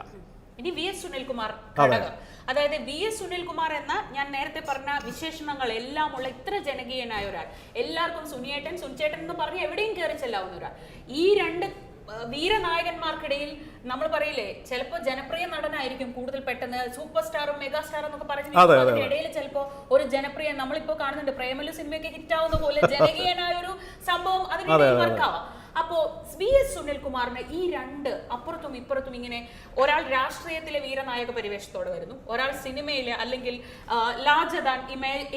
ഇനി വി എസ് സുനിൽകുമാർ ഘടകം. അതായത് വി എസ് സുനിൽകുമാർ എന്ന ഞാൻ നേരത്തെ പറഞ്ഞ വിശേഷണങ്ങൾ എല്ലാം ഉള്ള ഇത്ര ജനകീയനായ ഒരാൾ. എല്ലാവർക്കും സുനിയേട്ടൻ സുനിച്ചേട്ടൻ എന്ന് പറഞ്ഞ് എവിടെയും കയറി ചെല്ലാവുന്ന ഒരാൾ. ഈ രണ്ട് വീരനായകന്മാർക്കിടയിൽ നമ്മൾ പറയില്ലേ ചിലപ്പോ ജനപ്രിയ നടനായിരിക്കും കൂടുതൽ പെട്ടെന്ന്. സൂപ്പർ സ്റ്റാറും മെഗാ സ്റ്റാറും എന്നൊക്കെ പറഞ്ഞു ഇടയിൽ ചിലപ്പോ ഒരു ജനപ്രിയ നമ്മളിപ്പോ കാണുന്നുണ്ട്. പ്രേമലു സിനിമയൊക്കെ ഹിറ്റ് ആവുന്ന പോലെ ജനകീയനായ ഒരു സംഭവം അതിനിടയിൽ വർക്കാവാം. അപ്പോ വി എസ് സുനിൽകുമാറിന് ഈ രണ്ട് അപ്പുറത്തും ഇപ്പുറത്തും ഇങ്ങനെ ഒരാൾ രാഷ്ട്രീയത്തിലെ വീരനായക പരിവേഷത്തോടെ വരുന്നു ഒരാൾ സിനിമയിലെ അല്ലെങ്കിൽ ലാർജർ ദാൻ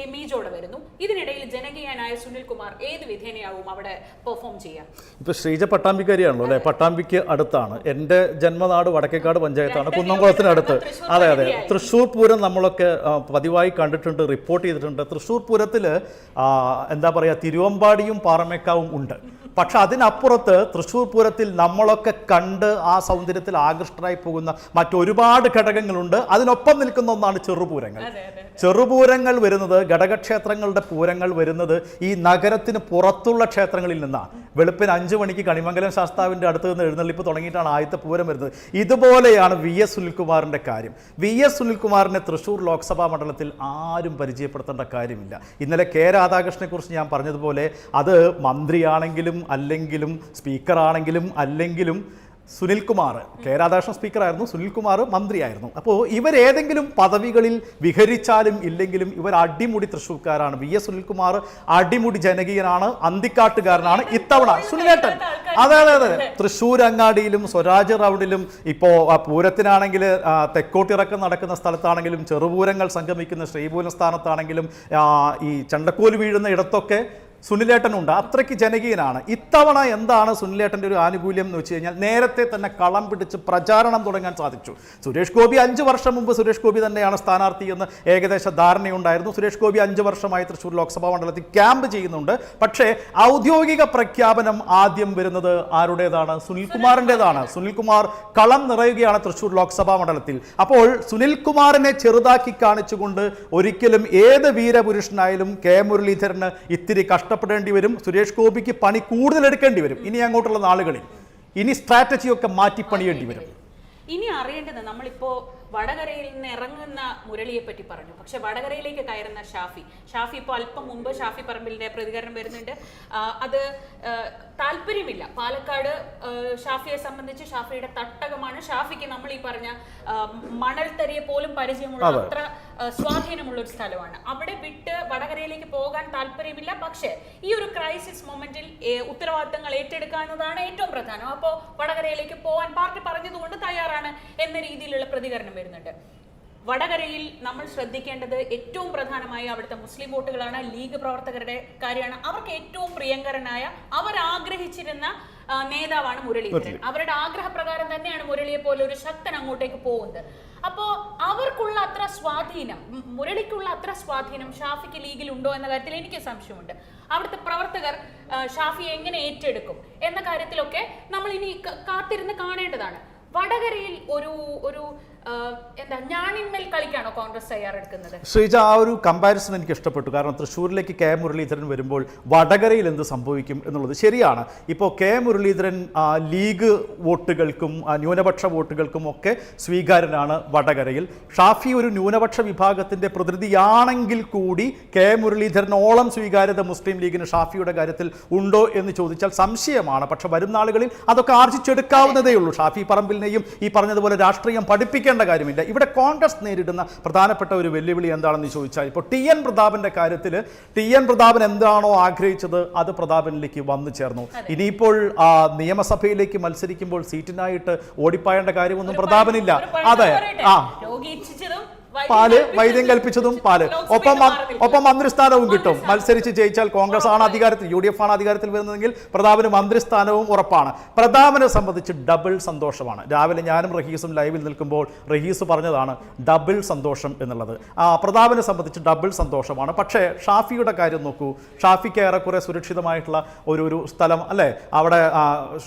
ഇമേജോടെ വരുന്നു. ഇതിനിടയിൽ ജനകീയനായ സുനിൽകുമാർ ഏത് വിധേനയാവും അവിടെ പെർഫോം ചെയ്യാം ഇപ്പൊ ശ്രീജ പട്ടാമ്പിക്കാരിയാണല്ലോ അല്ലെ? പട്ടാമ്പിക്ക് അടുത്താണ്. എന്റെ ജന്മനാട് വടക്കേക്കാട് പഞ്ചായത്താണ് കുന്നംകുളത്തിനടുത്ത് അതെ അതെ. തൃശ്ശൂർ പൂരം നമ്മളൊക്കെ പതിവായി കണ്ടിട്ടുണ്ട് റിപ്പോർട്ട് ചെയ്തിട്ടുണ്ട്. തൃശ്ശൂർ പൂരത്തിൽ എന്താ പറയുക തിരുവമ്പാടിയും പാറമേക്കാവും ഉണ്ട്. പക്ഷെ അതിനപ്പുറത്ത് തൃശ്ശൂർ പൂരത്തിൽ നമ്മളൊക്കെ കണ്ട് ആ സൗന്ദര്യത്തിൽ ആകൃഷ്ടരായി പോകുന്ന മറ്റൊരുപാട് ഘടകങ്ങളുണ്ട്. അതിനൊപ്പം നിൽക്കുന്ന ഒന്നാണ് ചെറുപൂരങ്ങൾ. ചെറുപൂരങ്ങൾ വരുന്നത് ഘടകക്ഷേത്രങ്ങളുടെ പൂരങ്ങൾ വരുന്നത് ഈ നഗരത്തിന് പുറത്തുള്ള ക്ഷേത്രങ്ങളിൽ നിന്നാണ്. വെളുപ്പിന് അഞ്ചു മണിക്ക് കണിമംഗലം ശാസ്താവിന്റെ അടുത്ത് നിന്ന് എഴുന്നള്ളിപ്പ് തുടങ്ങിയിട്ടാണ് ആദ്യത്തെ പൂരം വരുന്നത്. ഇതുപോലെയാണ് വി എസ് സുനിൽകുമാറിന്റെ കാര്യം. വി എസ് സുനിൽകുമാറിനെ തൃശ്ശൂർ ലോക്സഭാ മണ്ഡലത്തിൽ ആരും പരിചയപ്പെടുത്തേണ്ട കാര്യമില്ല. ഇന്നലെ കെ രാധാകൃഷ്ണനെ കുറിച്ച് ഞാൻ പറഞ്ഞതുപോലെ അത് മന്ത്രിയാണെങ്കിലും അല്ലെങ്കിലും സ്പീക്കറാണെങ്കിലും അല്ലെങ്കിലും സുനിൽകുമാർ കെ രാധാകൃഷ്ണൻ സ്പീക്കറായിരുന്നു സുനിൽകുമാർ മന്ത്രിയായിരുന്നു. അപ്പോൾ ഇവരേതെങ്കിലും പദവികളിൽ വിഹരിച്ചാലും ഇല്ലെങ്കിലും ഇവർ അടിമുടി തൃശ്ശൂർക്കാരാണ്. വി എസ് സുനിൽകുമാർ അടിമുടി ജനകീയനാണ് അന്തിക്കാട്ടുകാരനാണ് ഇത്തവണ. സുനിലേട്ടൻ. അതെ അതെ അതെ. തൃശ്ശൂർ അങ്ങാടിയിലും സ്വരാജ് റൗണ്ടിലും ഇപ്പോൾ പൂരത്തിനാണെങ്കിൽ തെക്കോട്ടിറക്കം നടക്കുന്ന സ്ഥലത്താണെങ്കിലും ചെറുപൂരങ്ങൾ സംഗമിക്കുന്ന ശ്രീപൂരം സ്ഥാനത്താണെങ്കിലും ഈ ചണ്ടക്കോൽ വീഴുന്ന ഇടത്തൊക്കെ സുനിലേട്ടനുണ്ട്. അത്രയ്ക്ക് ജനകീയനാണ്. ഇത്തവണ എന്താണ് സുനിലേട്ടന്റെ ഒരു ആനുകൂല്യം എന്ന് വെച്ച് കഴിഞ്ഞാൽ നേരത്തെ തന്നെ കളം പിടിച്ച് പ്രചാരണം തുടങ്ങാൻ സാധിച്ചു. സുരേഷ് ഗോപി അഞ്ച് വർഷം മുമ്പ് സുരേഷ് ഗോപി തന്നെയാണ് സ്ഥാനാർത്ഥി എന്ന് ഏകദേശ ധാരണയുണ്ടായിരുന്നു. സുരേഷ് ഗോപി അഞ്ച് വർഷമായി തൃശ്ശൂർ ലോക്സഭാ മണ്ഡലത്തിൽ ക്യാമ്പ് ചെയ്യുന്നുണ്ട്. പക്ഷേ ഔദ്യോഗിക പ്രഖ്യാപനം ആദ്യം വരുന്നത് ആരുടേതാണ്? സുനിൽകുമാറിന്റെതാണ്. സുനിൽകുമാർ കളം നിറയുകയാണ് തൃശ്ശൂർ ലോക്സഭാ മണ്ഡലത്തിൽ. അപ്പോൾ സുനിൽകുമാറിനെ ചെറുതാക്കി കാണിച്ചുകൊണ്ട് ഒരിക്കലും ഏത് വീരപുരുഷനായാലും കെ മുരളീധരന് ഇത്തിരി കഷ്ടപ്പെടേണ്ടി വരും സുരേഷ് ഗോപിക്ക് പണി കൂടുതൽ എടുക്കേണ്ടി വരും ഇനി അങ്ങോട്ടുള്ള നാളുകളിൽ. ഇനി സ്ട്രാറ്റജിയൊക്കെ മാറ്റി പണിയേണ്ടി വരും ഇനി അറിയേണ്ടത് നമ്മളിപ്പോ വടകരയിൽ നിന്ന് ഇറങ്ങുന്ന മുരളിയെ പറ്റി പറഞ്ഞു. പക്ഷെ വടകരയിലേക്ക് കയറുന്ന ഷാഫി ഷാഫി ഇപ്പോൾ അല്പം മുമ്പ് ഷാഫി പറമ്പിലിന്റെ പ്രതികരണം വരുന്നുണ്ട്. അത് താല്പര്യമില്ല. പാലക്കാട് ഷാഫിയെ സംബന്ധിച്ച് ഷാഫിയുടെ തട്ടകമാണ്. ഷാഫിക്ക് നമ്മൾ ഈ പറഞ്ഞ മണൽത്തരിയെ പോലും പരിചയമുള്ള അത്ര സ്വാധീനമുള്ള ഒരു സ്ഥലമാണ്. അവിടെ വിട്ട് വടകരയിലേക്ക് പോകാൻ താല്പര്യമില്ല. പക്ഷേ ഈ ഒരു ക്രൈസിസ് മൊമെന്റിൽ ഉത്തരവാദിത്തങ്ങൾ ഏറ്റെടുക്കുക എന്നതാണ് ഏറ്റവും പ്രധാനം. അപ്പോൾ വടകരയിലേക്ക് പോകാൻ പാർട്ടി പറഞ്ഞതുകൊണ്ട് തയ്യാറാണ് എന്ന രീതിയിലുള്ള പ്രതികരണം വരുന്നുണ്ട്. വടകരയിൽ നമ്മൾ ശ്രദ്ധിക്കേണ്ടത് ഏറ്റവും പ്രധാനമായി അവിടുത്തെ മുസ്ലിം വോട്ടുകളാണ് ലീഗ് പ്രവർത്തകരുടെ കാര്യമാണ്. അവർക്ക് ഏറ്റവും പ്രിയങ്കരനായ അവർ ആഗ്രഹിച്ചിരുന്ന നേതാവാണ് മുരളീധരൻ. അവരുടെ ആഗ്രഹപ്രകാരം തന്നെയാണ് മുരളിയെ പോലെ ഒരു ശക്തൻ അങ്ങോട്ടേക്ക് പോകുന്നത്. അപ്പോ അവർക്കുള്ള അത്ര സ്വാധീനം മുരളിക്കുള്ള അത്ര സ്വാധീനം ഷാഫിക്ക് ലീഗിൽ ഉണ്ടോ എന്ന കാര്യത്തിൽ എനിക്ക് സംശയമുണ്ട്. അവിടുത്തെ പ്രവർത്തകർ ഷാഫി ഷാഫിയെ എങ്ങനെ ഏറ്റെടുക്കും എന്ന കാര്യത്തിലൊക്കെ നമ്മൾ ഇനി കാത്തിരുന്ന് കാണേണ്ടതാണ്. വടകരയിൽ ഒരു ഒരു തയ്യാറെടുക്കുന്നത്? ശ്രീജ ആ ഒരു കമ്പാരിസൺ എനിക്ക് ഇഷ്ടപ്പെട്ടു. കാരണം തൃശ്ശൂരിലേക്ക് കെ. മുരളീധരൻ വരുമ്പോൾ വടകരയിൽ എന്ത് സംഭവിക്കും എന്നുള്ളത് ശരിയാണ്. ഇപ്പോൾ കെ. മുരളീധരൻ ലീഗ് വോട്ടുകൾക്കും ന്യൂനപക്ഷ വോട്ടുകൾക്കും ഒക്കെ സ്വീകാര്യനാണ് വടകരയിൽ. ഷാഫി ഒരു ന്യൂനപക്ഷ വിഭാഗത്തിന്റെ പ്രതിനിധിയാണെങ്കിൽ കൂടി കെ. മുരളീധരനോളം സ്വീകാര്യത മുസ്ലിം ലീഗിന് ഷാഫിയുടെ കാര്യത്തിൽ ഉണ്ടോ എന്ന് ചോദിച്ചാൽ സംശയമാണ്. പക്ഷെ വരും നാളുകളിൽ അതൊക്കെ ആർജിച്ചെടുക്കാവുന്നതേ ഉള്ളൂ ഷാഫി പറമ്പിലിനെയും ഈ പറഞ്ഞതുപോലെ രാഷ്ട്രീയം പഠിപ്പിക്കേണ്ട കാര്യമില്ല. ഇവിടെ കോൺഗ്രസ് നേരിടുന്ന പ്രധാനപ്പെട്ട ഒരു വെല്ലുവിളി എന്താണെന്ന് ചോദിച്ചാൽ ഇപ്പോൾ ടി എൻ പ്രതാപന്റെ കാര്യത്തിൽ ടി എൻ പ്രതാപൻ എന്താണോ ആഗ്രഹിച്ചത് അത് പ്രതാപനിലേക്ക് വന്നു ചേർന്നു. ഇനിയിപ്പോൾ ആ, നിയമസഭയിലേക്ക് മത്സരിക്കുമ്പോൾ സീറ്റിനായിട്ട് ഓടിപ്പായേണ്ട കാര്യമൊന്നും പ്രതാപനില്ല. അതെ. ആ. പാൽ വൈദ്യം കൽപ്പിച്ചതും പാൽ. ഒപ്പം. ഒപ്പം മന്ത്രിസ്ഥാനവും കിട്ടും. മത്സരിച്ച് ജയിച്ചാൽ കോൺഗ്രസ് ആണ് അധികാരത്തിൽ യു ഡി എഫ് ആണ് അധികാരത്തിൽ വരുന്നതെങ്കിൽ പ്രതാപന് മന്ത്രിസ്ഥാനവും ഉറപ്പാണ്. പ്രതാപനെ സംബന്ധിച്ച് ഡബിൾ സന്തോഷമാണ്. രാവിലെ ഞാനും റഹീസും ലൈവിൽ നിൽക്കുമ്പോൾ റഹീസ് പറഞ്ഞതാണ് ഡബിൾ സന്തോഷം എന്നുള്ളത്. ആ പ്രതാപനെ സംബന്ധിച്ച് ഡബിൾ സന്തോഷമാണ്. പക്ഷേ ഷാഫിയുടെ കാര്യം നോക്കൂ. ഷാഫിക്ക് ഏറെക്കുറെ സുരക്ഷിതമായിട്ടുള്ള ഒരു ഒരു സ്ഥലം അല്ലേ? അവിടെ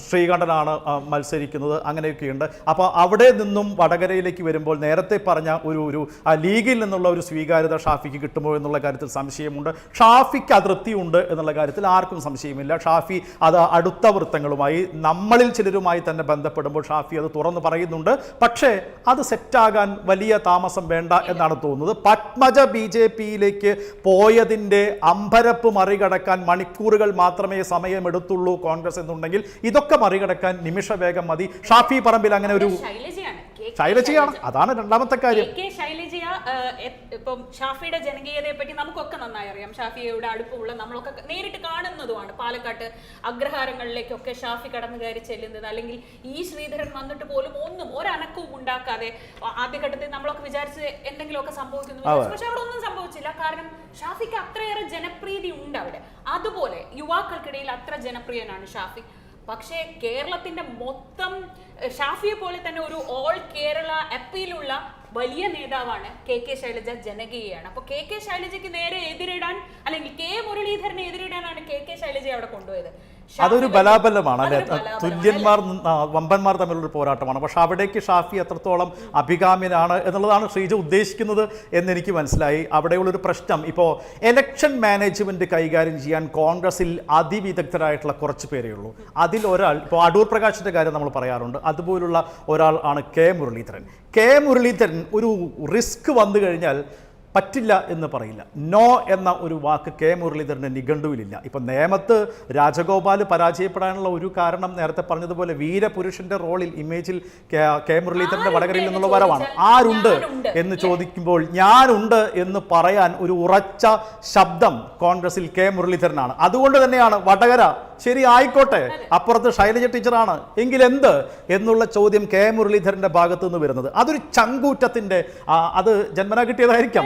ശ്രീകണ്ഠനാണ് മത്സരിക്കുന്നത്. അങ്ങനെയൊക്കെയുണ്ട്. അപ്പോൾ അവിടെ നിന്നും വടകരയിലേക്ക് വരുമ്പോൾ നേരത്തെ പറഞ്ഞ ഒരു ഒരു ആ, ലീഗിൽ നിന്നുള്ള ഒരു സ്വീകാര്യത ഷാഫിക്ക് കിട്ടുമോ എന്നുള്ള കാര്യത്തിൽ സംശയമുണ്ട്. ഷാഫിക്ക് അതൃപ്തിയുണ്ട് എന്നുള്ള കാര്യത്തിൽ ആർക്കും സംശയമില്ല. ഷാഫി അത് അടുത്ത വൃത്തങ്ങളുമായി നമ്മളിൽ ചിലരുമായി തന്നെ ബന്ധപ്പെടുമ്പോൾ ഷാഫി അത് തുറന്നു പറയുന്നുണ്ട്. പക്ഷേ അത് സെറ്റാകാൻ വലിയ താമസം വേണ്ട എന്നാണ് തോന്നുന്നത്. പത്മജ ബി ജെ പിയിലേക്ക് പോയതിന്റെ അമ്പരപ്പ് മറികടക്കാൻ മണിക്കൂറുകൾ മാത്രമേ സമയമെടുത്തുള്ളൂ കോൺഗ്രസ് എന്നുണ്ടെങ്കിൽ. ഇതൊക്കെ മറികടക്കാൻ നിമിഷവേഗം മതി. ഷാഫി പറമ്പിൽ അങ്ങനെ ഒരു ശൈലജയാണ് അതാണ് രണ്ടാമത്തെ കാര്യം. കെ. ശൈലജ ഇപ്പം ഷാഫിയുടെ ജനകീയതയെ പറ്റി നമുക്കൊക്കെ നന്നായി അറിയാം. ഷാഫിയുടെ അടുപ്പമുള്ള നമ്മളൊക്കെ നേരിട്ട് കാണുന്നതുമാണ്. പാലക്കാട്ട് അഗ്രഹാരങ്ങളിലേക്കൊക്കെ ഷാഫി കടന്നു കയറി ചെല്ലുന്നത്. അല്ലെങ്കിൽ ഈ ശ്രീധരൻ വന്നിട്ട് പോലും ഒന്നും ഒരനക്കവും ഉണ്ടാക്കാതെ ആദ്യഘട്ടത്തിൽ നമ്മളൊക്കെ വിചാരിച്ച് എന്തെങ്കിലുമൊക്കെ സംഭവിക്കുന്നു പക്ഷെ അവിടെ ഒന്നും സംഭവിച്ചില്ല. കാരണം ഷാഫിക്ക് അത്രയേറെ ജനപ്രീതി ഉണ്ട് അവിടെ. അതുപോലെ യുവാക്കൾക്കിടയിൽ അത്ര ജനപ്രിയനാണ് ഷാഫി. പക്ഷേ കേരളത്തിന്റെ മൊത്തം ഷാഫിയെ പോലെ തന്നെ ഒരു ഓൾ കേരള അപ്പീലുള്ള വലിയ നേതാവാണ് കെ കെ ശൈലജ ജനകീയാണ് അപ്പൊ കെ കെ ശൈലജയ്ക്ക് നേരെ എതിരിടാൻ അല്ലെങ്കിൽ കെ മുരളീധരനെ എതിരിടാനാണ് കെ കെ ശൈലജ അവിടെ കൊണ്ടുപോയത്. അതൊരു ബലാബലമാണ് അല്ലെ? തുല്യന്മാർ വമ്പന്മാർ തമ്മിലുള്ള പോരാട്ടമാണ്. പക്ഷെ അവിടേക്ക് ഷാഫി എത്രത്തോളം അഭികാമ്യനാണ് എന്നുള്ളതാണ് ശ്രീജ ഉദ്ദേശിക്കുന്നത് എന്ന് എനിക്ക് മനസ്സിലായി. അവിടെയുള്ളൊരു പ്രശ്നം ഇപ്പോൾ എലക്ഷൻ മാനേജ്മെന്റ് കൈകാര്യം ചെയ്യാൻ കോൺഗ്രസിൽ അതിവിദഗ്ധരായിട്ടുള്ള കുറച്ച് പേരേ ഉള്ളൂ. അതിൽ ഒരാൾ ഇപ്പോൾ അടൂർ പ്രകാശിന്റെ കാര്യം നമ്മൾ പറയാറുണ്ട്. അതുപോലുള്ള ഒരാൾ ആണ് കെ മുരളീധരൻ. കെ മുരളീധരൻ ഒരു റിസ്ക് വന്നു കഴിഞ്ഞാൽ പറ്റില്ല എന്ന് പറയില്ല. നോ എന്ന ഒരു വാക്ക് കെ മുരളീധരന്റെ നിഘണ്ടുവിലില്ല. ഇപ്പം നേമത്ത് രാജഗോപാൽ പരാജയപ്പെടാനുള്ള ഒരു കാരണം നേരത്തെ പറഞ്ഞതുപോലെ വീരപുരുഷന്റെ റോളിൽ ഇമേജിൽ കെ- മുരളീധരന്റെ വടകരയിൽ നിന്നുള്ള വരവാണ്. ആരുണ്ട് എന്ന് ചോദിക്കുമ്പോൾ ഞാനുണ്ട് എന്ന് പറയാൻ ഒരു ഉറച്ച ശബ്ദം കോൺഗ്രസിൽ കെ മുരളീധരനാണ്. അതുകൊണ്ട് തന്നെയാണ് വടകര ശരി ആയിക്കോട്ടെ അപ്പുറത്ത് ശൈലജ ടീച്ചറാണ്. എങ്കിൽ എന്ത് എന്നുള്ള ചോദ്യം കെ മുരളീധരന്റെ ഭാഗത്തു നിന്ന് വരുന്നത്. അതൊരു ചങ്കൂറ്റത്തിന്റെ അത് ജന്മന കിട്ടിയതായിരിക്കാം.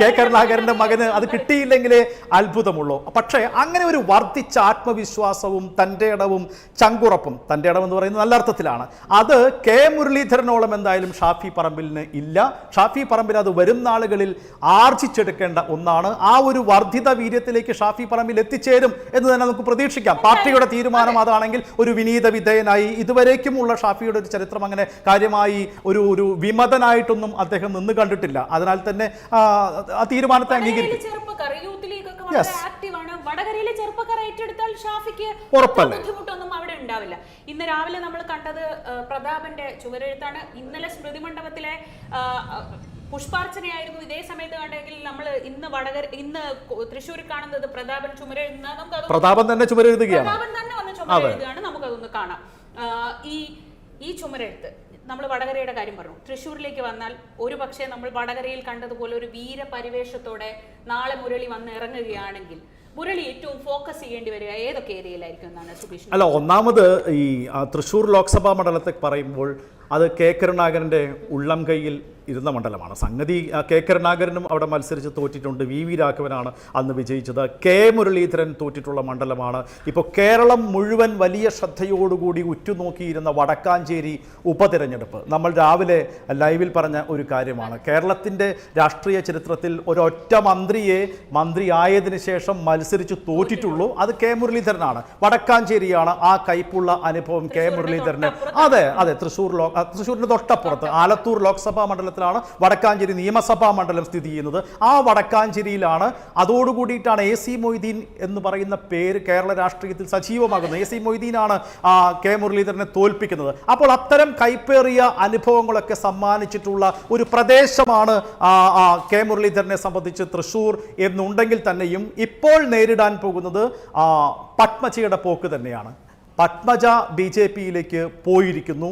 കെ. കരുണാകരന്റെ മകന് അത് കിട്ടിയില്ലെങ്കിലേ അത്ഭുതമുള്ളൂ. പക്ഷേ അങ്ങനെ ഒരു വർദ്ധിച്ച ആത്മവിശ്വാസവും തന്റെ ഇടവും ചങ്കുറപ്പും തന്റെ ഇടം എന്ന് പറയുന്നത് നല്ല അർത്ഥത്തിലാണ്. അത് കെ മുരളീധരനോളം എന്തായാലും ഷാഫി പറമ്പിലിന് ഇല്ല. ഷാഫി പറമ്പിൽ അത് വരും നാളുകളിൽ ആർജിച്ചെടുക്കേണ്ട ഒന്നാണ്. ആ ഒരു വർദ്ധിത വീര്യത്തിലേക്ക് ഷാഫി പറമ്പിൽ എത്തിച്ചേരും എന്ന് തന്നെ നമുക്ക് പ്രതീക്ഷിക്കാം. പാർട്ടിയുടെ തീരുമാനം അതാണെങ്കിൽ ഒരു വിനീത വിധേയനായി ഇതുവരേക്കുമുള്ള ഷാഫിയുടെ ഒരു ചരിത്രം അങ്ങനെ കാര്യമായി ഒരു ഒരു വിമതനായിട്ടൊന്നും അദ്ദേഹം നിന്ന് കണ്ടിട്ടില്ല. അതിനാൽ തന്നെ ആ, തീരുമാനത്തെ അംഗീകരിക്കും. വടകരയിലെ ചെറുപ്പക്കാർ ഏറ്റെടുത്താൽ ഷാഫിക്ക് ബുദ്ധിമുട്ടൊന്നും അവിടെ ഉണ്ടാവില്ല. ഇന്ന് രാവിലെ നമ്മൾ കണ്ടത് പ്രതാപന്റെ ചുവരെഴുത്താണ്. ഇന്നലെ സ്മൃതി മണ്ഡപത്തിലെ പുഷ്പാർച്ചനയായിരുന്നു ഇതേ സമയത്ത് കണ്ടെങ്കിൽ നമ്മൾ ഇന്ന് വടകര ഇന്ന് തൃശ്ശൂരിൽ കാണുന്നത് പ്രതാപൻ ചുമരെഴുതുന്ന നമുക്ക് പ്രതാപൻ തന്നെ ചുമരെഴുതുകയാണ്. പ്രതാപൻ തന്നെ വന്ന് ചുമരെഴുതുകയാണ്. നമുക്കതൊന്ന് കാണാം. ഈ ഈ ചുമരെഴുത്ത്. നമ്മൾ വടകരയുടെ കാര്യം പറഞ്ഞു. തൃശ്ശൂരിലേക്ക് വന്നാൽ ഒരു പക്ഷേ നമ്മൾ വടകരയിൽ കണ്ടതുപോലെ ഒരു വീരപരിവേഷത്തോടെ നാളെ മുരളി വന്ന് ഇറങ്ങുകയാണെങ്കിൽ മുരളി ഏറ്റവും ഫോക്കസ് ചെയ്യേണ്ടി വരിക ഏതൊക്കെ ഏരിയയിലായിരിക്കും എന്നാണ് സുബീഷ്? അല്ല ഒന്നാമത് ഈ തൃശ്ശൂർ ലോക്സഭാ മണ്ഡലത്തെ പറയുമ്പോൾ അത് കെ. കരുണാകരന്റെ ഉള്ളം കൈയിൽ ഇരുന്ന മണ്ഡലമാണ്. സംഗതി കെ. കരുണാകരനും അവിടെ മത്സരിച്ച് തോറ്റിട്ടുണ്ട്. വി. വി. രാഘവനാണ് അന്ന് വിജയിച്ചത്. കെ. മുരളീധരൻ തോറ്റിട്ടുള്ള മണ്ഡലമാണ്. ഇപ്പോൾ കേരളം മുഴുവൻ വലിയ ശ്രദ്ധയോടുകൂടി ഉറ്റുനോക്കിയിരുന്ന വടക്കാഞ്ചേരി ഉപതിരഞ്ഞെടുപ്പ്. നമ്മൾ രാവിലെ ലൈവിൽ പറഞ്ഞ ഒരു കാര്യമാണ്. കേരളത്തിന്റെ രാഷ്ട്രീയ ചരിത്രത്തിൽ ഒരൊറ്റ മന്ത്രിയെ മന്ത്രിയായതിനു ശേഷം മത്സരിച്ച് തോറ്റിട്ടുള്ളൂ. അത് കെ. മുരളീധരനാണ്. വടക്കാഞ്ചേരിയാണ് ആ കയ്പുള്ള അനുഭവം കെ. മുരളീധരന്. അതെ അതെ തൃശ്ശൂർ ലോ ആ, തൃശ്ശൂരിന് തൊട്ടപ്പുറത്ത് ആലത്തൂർ ലോക്സഭാ മണ്ഡലത്തിലാണ് വടക്കാഞ്ചേരി നിയമസഭാ മണ്ഡലം സ്ഥിതി ചെയ്യുന്നത്. ആ വടക്കാഞ്ചേരിയിലാണ്. അതോടുകൂടിയിട്ടാണ് എ സി മൊയ്തീൻ എന്ന് പറയുന്ന പേര് കേരള രാഷ്ട്രീയത്തിൽ സജീവമാകുന്നത്. എ സി മൊയ്തീനാണ് കെ മുരളീധരനെ തോൽപ്പിക്കുന്നത്. അപ്പോൾ അത്തരം കൈപ്പേറിയ അനുഭവങ്ങളൊക്കെ സമ്മാനിച്ചിട്ടുള്ള ഒരു പ്രദേശമാണ് കെ മുരളീധരനെ സംബന്ധിച്ച് തൃശ്ശൂർ എന്നുണ്ടെങ്കിൽ തന്നെയും ഇപ്പോൾ നേരിടാൻ പോകുന്നത് പത്മജയുടെ പോക്ക് തന്നെയാണ്. പത്മജ ബി ജെ പിയിലേക്ക് പോയിരിക്കുന്നു.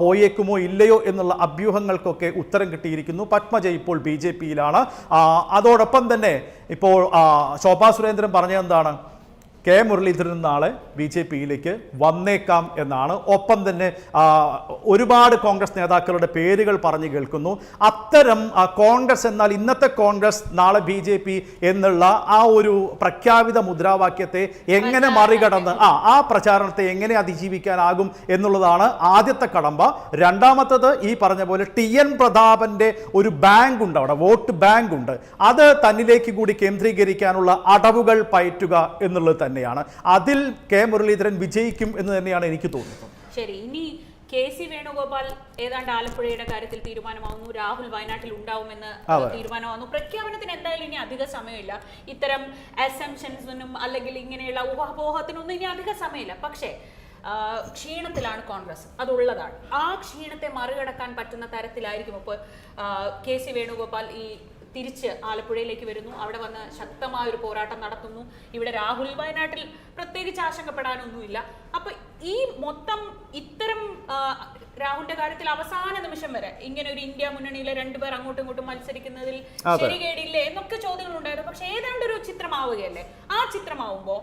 പോയേക്കുമോ ഇല്ലയോ എന്നുള്ള അഭ്യൂഹങ്ങൾക്കൊക്കെ ഉത്തരം കിട്ടിയിരിക്കുന്നു. പത്മജ ഇപ്പോൾ ബി ജെ പിയിലാണ്. അതോടൊപ്പം തന്നെ ഇപ്പോൾ ശോഭാ സുരേന്ദ്രൻ പറഞ്ഞത് എന്താണ് കെ മുരളീധരൻ നാളെ ബി ജെ പിയിലേക്ക് വന്നേക്കാം എന്നാണ്. ഒപ്പം തന്നെ ഒരുപാട് കോൺഗ്രസ് നേതാക്കളുടെ പേരുകൾ പറഞ്ഞു കേൾക്കുന്നു. അത്തരം കോൺഗ്രസ് എന്നാൽ ഇന്നത്തെ കോൺഗ്രസ് നാളെ ബി ജെ പി എന്നുള്ള ആ ഒരു പ്രഖ്യാപിത മുദ്രാവാക്യത്തെ എങ്ങനെ മറികടന്ന് ആ ആ പ്രചാരണത്തെ എങ്ങനെ അതിജീവിക്കാനാകും എന്നുള്ളതാണ് ആദ്യത്തെ കടമ്പ. രണ്ടാമത്തത് ഈ പറഞ്ഞ പോലെ ടി എൻ പ്രതാപന്റെ ഒരു ബാങ്ക് ഉണ്ട് അവിടെ വോട്ട് ബാങ്ക് ഉണ്ട്. അത് തന്നിലേക്ക് കൂടി കേന്ദ്രീകരിക്കാനുള്ള അടവുകൾ പയറ്റുക എന്നുള്ളത് തന്നെയാണ്. അതിൽ കെ മുരളീധരൻ വിജയിക്കും എന്ന് തന്നെയാണ് എനിക്ക് തോന്നുന്നത്. ശരി ഇനി കെ സി വേണുഗോപാൽ ഏതാണ്ട് ആലപ്പുഴയുടെ കാര്യത്തിൽ തീരുമാനമാവുന്നു. രാഹുൽ വയനാട്ടിൽ ഉണ്ടാവുമെന്ന് തീരുമാനമാകുന്നു തീരുമാനമാവുന്നു. പ്രഖ്യാപനത്തിന് എന്തായാലും ഇനി അധിക സമയമില്ല. ഇത്തരം അസംഷൻസിനും അല്ലെങ്കിൽ ഇങ്ങനെയുള്ള ഊഹാപോഹത്തിനൊന്നും ഇനി അധിക സമയമില്ല. പക്ഷേ ക്ഷീണത്തിലാണ് കോൺഗ്രസ്. അതുള്ളതാണ്. ആ ക്ഷീണത്തെ മറികടക്കാൻ പറ്റുന്ന തരത്തിലായിരിക്കും ഇപ്പോൾ കെ സി വേണുഗോപാൽ ഈ തിരിച്ച് ആലപ്പുഴയിലേക്ക് വരുന്നു. അവിടെ വന്ന് ശക്തമായ ഒരു പോരാട്ടം നടത്തുന്നു. ഇവിടെ രാഹുൽ വയനാട്ടിൽ പ്രത്യേകിച്ച് ആശങ്കപ്പെടാനൊന്നുമില്ല. അപ്പൊ ഈ മൊത്തം ഇത്തരം രാഹുലിന്റെ കാര്യത്തിൽ അവസാന നിമിഷം വരെ ഇങ്ങനെ ഒരു ഇന്ത്യ മുന്നണിയിലെ രണ്ടുപേർ അങ്ങോട്ടും ഇങ്ങോട്ടും മത്സരിക്കുന്നതിൽ ശരി ശരികേടില്ലേ എന്നൊക്കെ ചോദ്യങ്ങൾ ഉണ്ടായിരുന്നു പക്ഷെ ഏതാണ്ട് ഒരു ചിത്രമാവുകയല്ലേ? ആ ചിത്രമാവുമ്പോ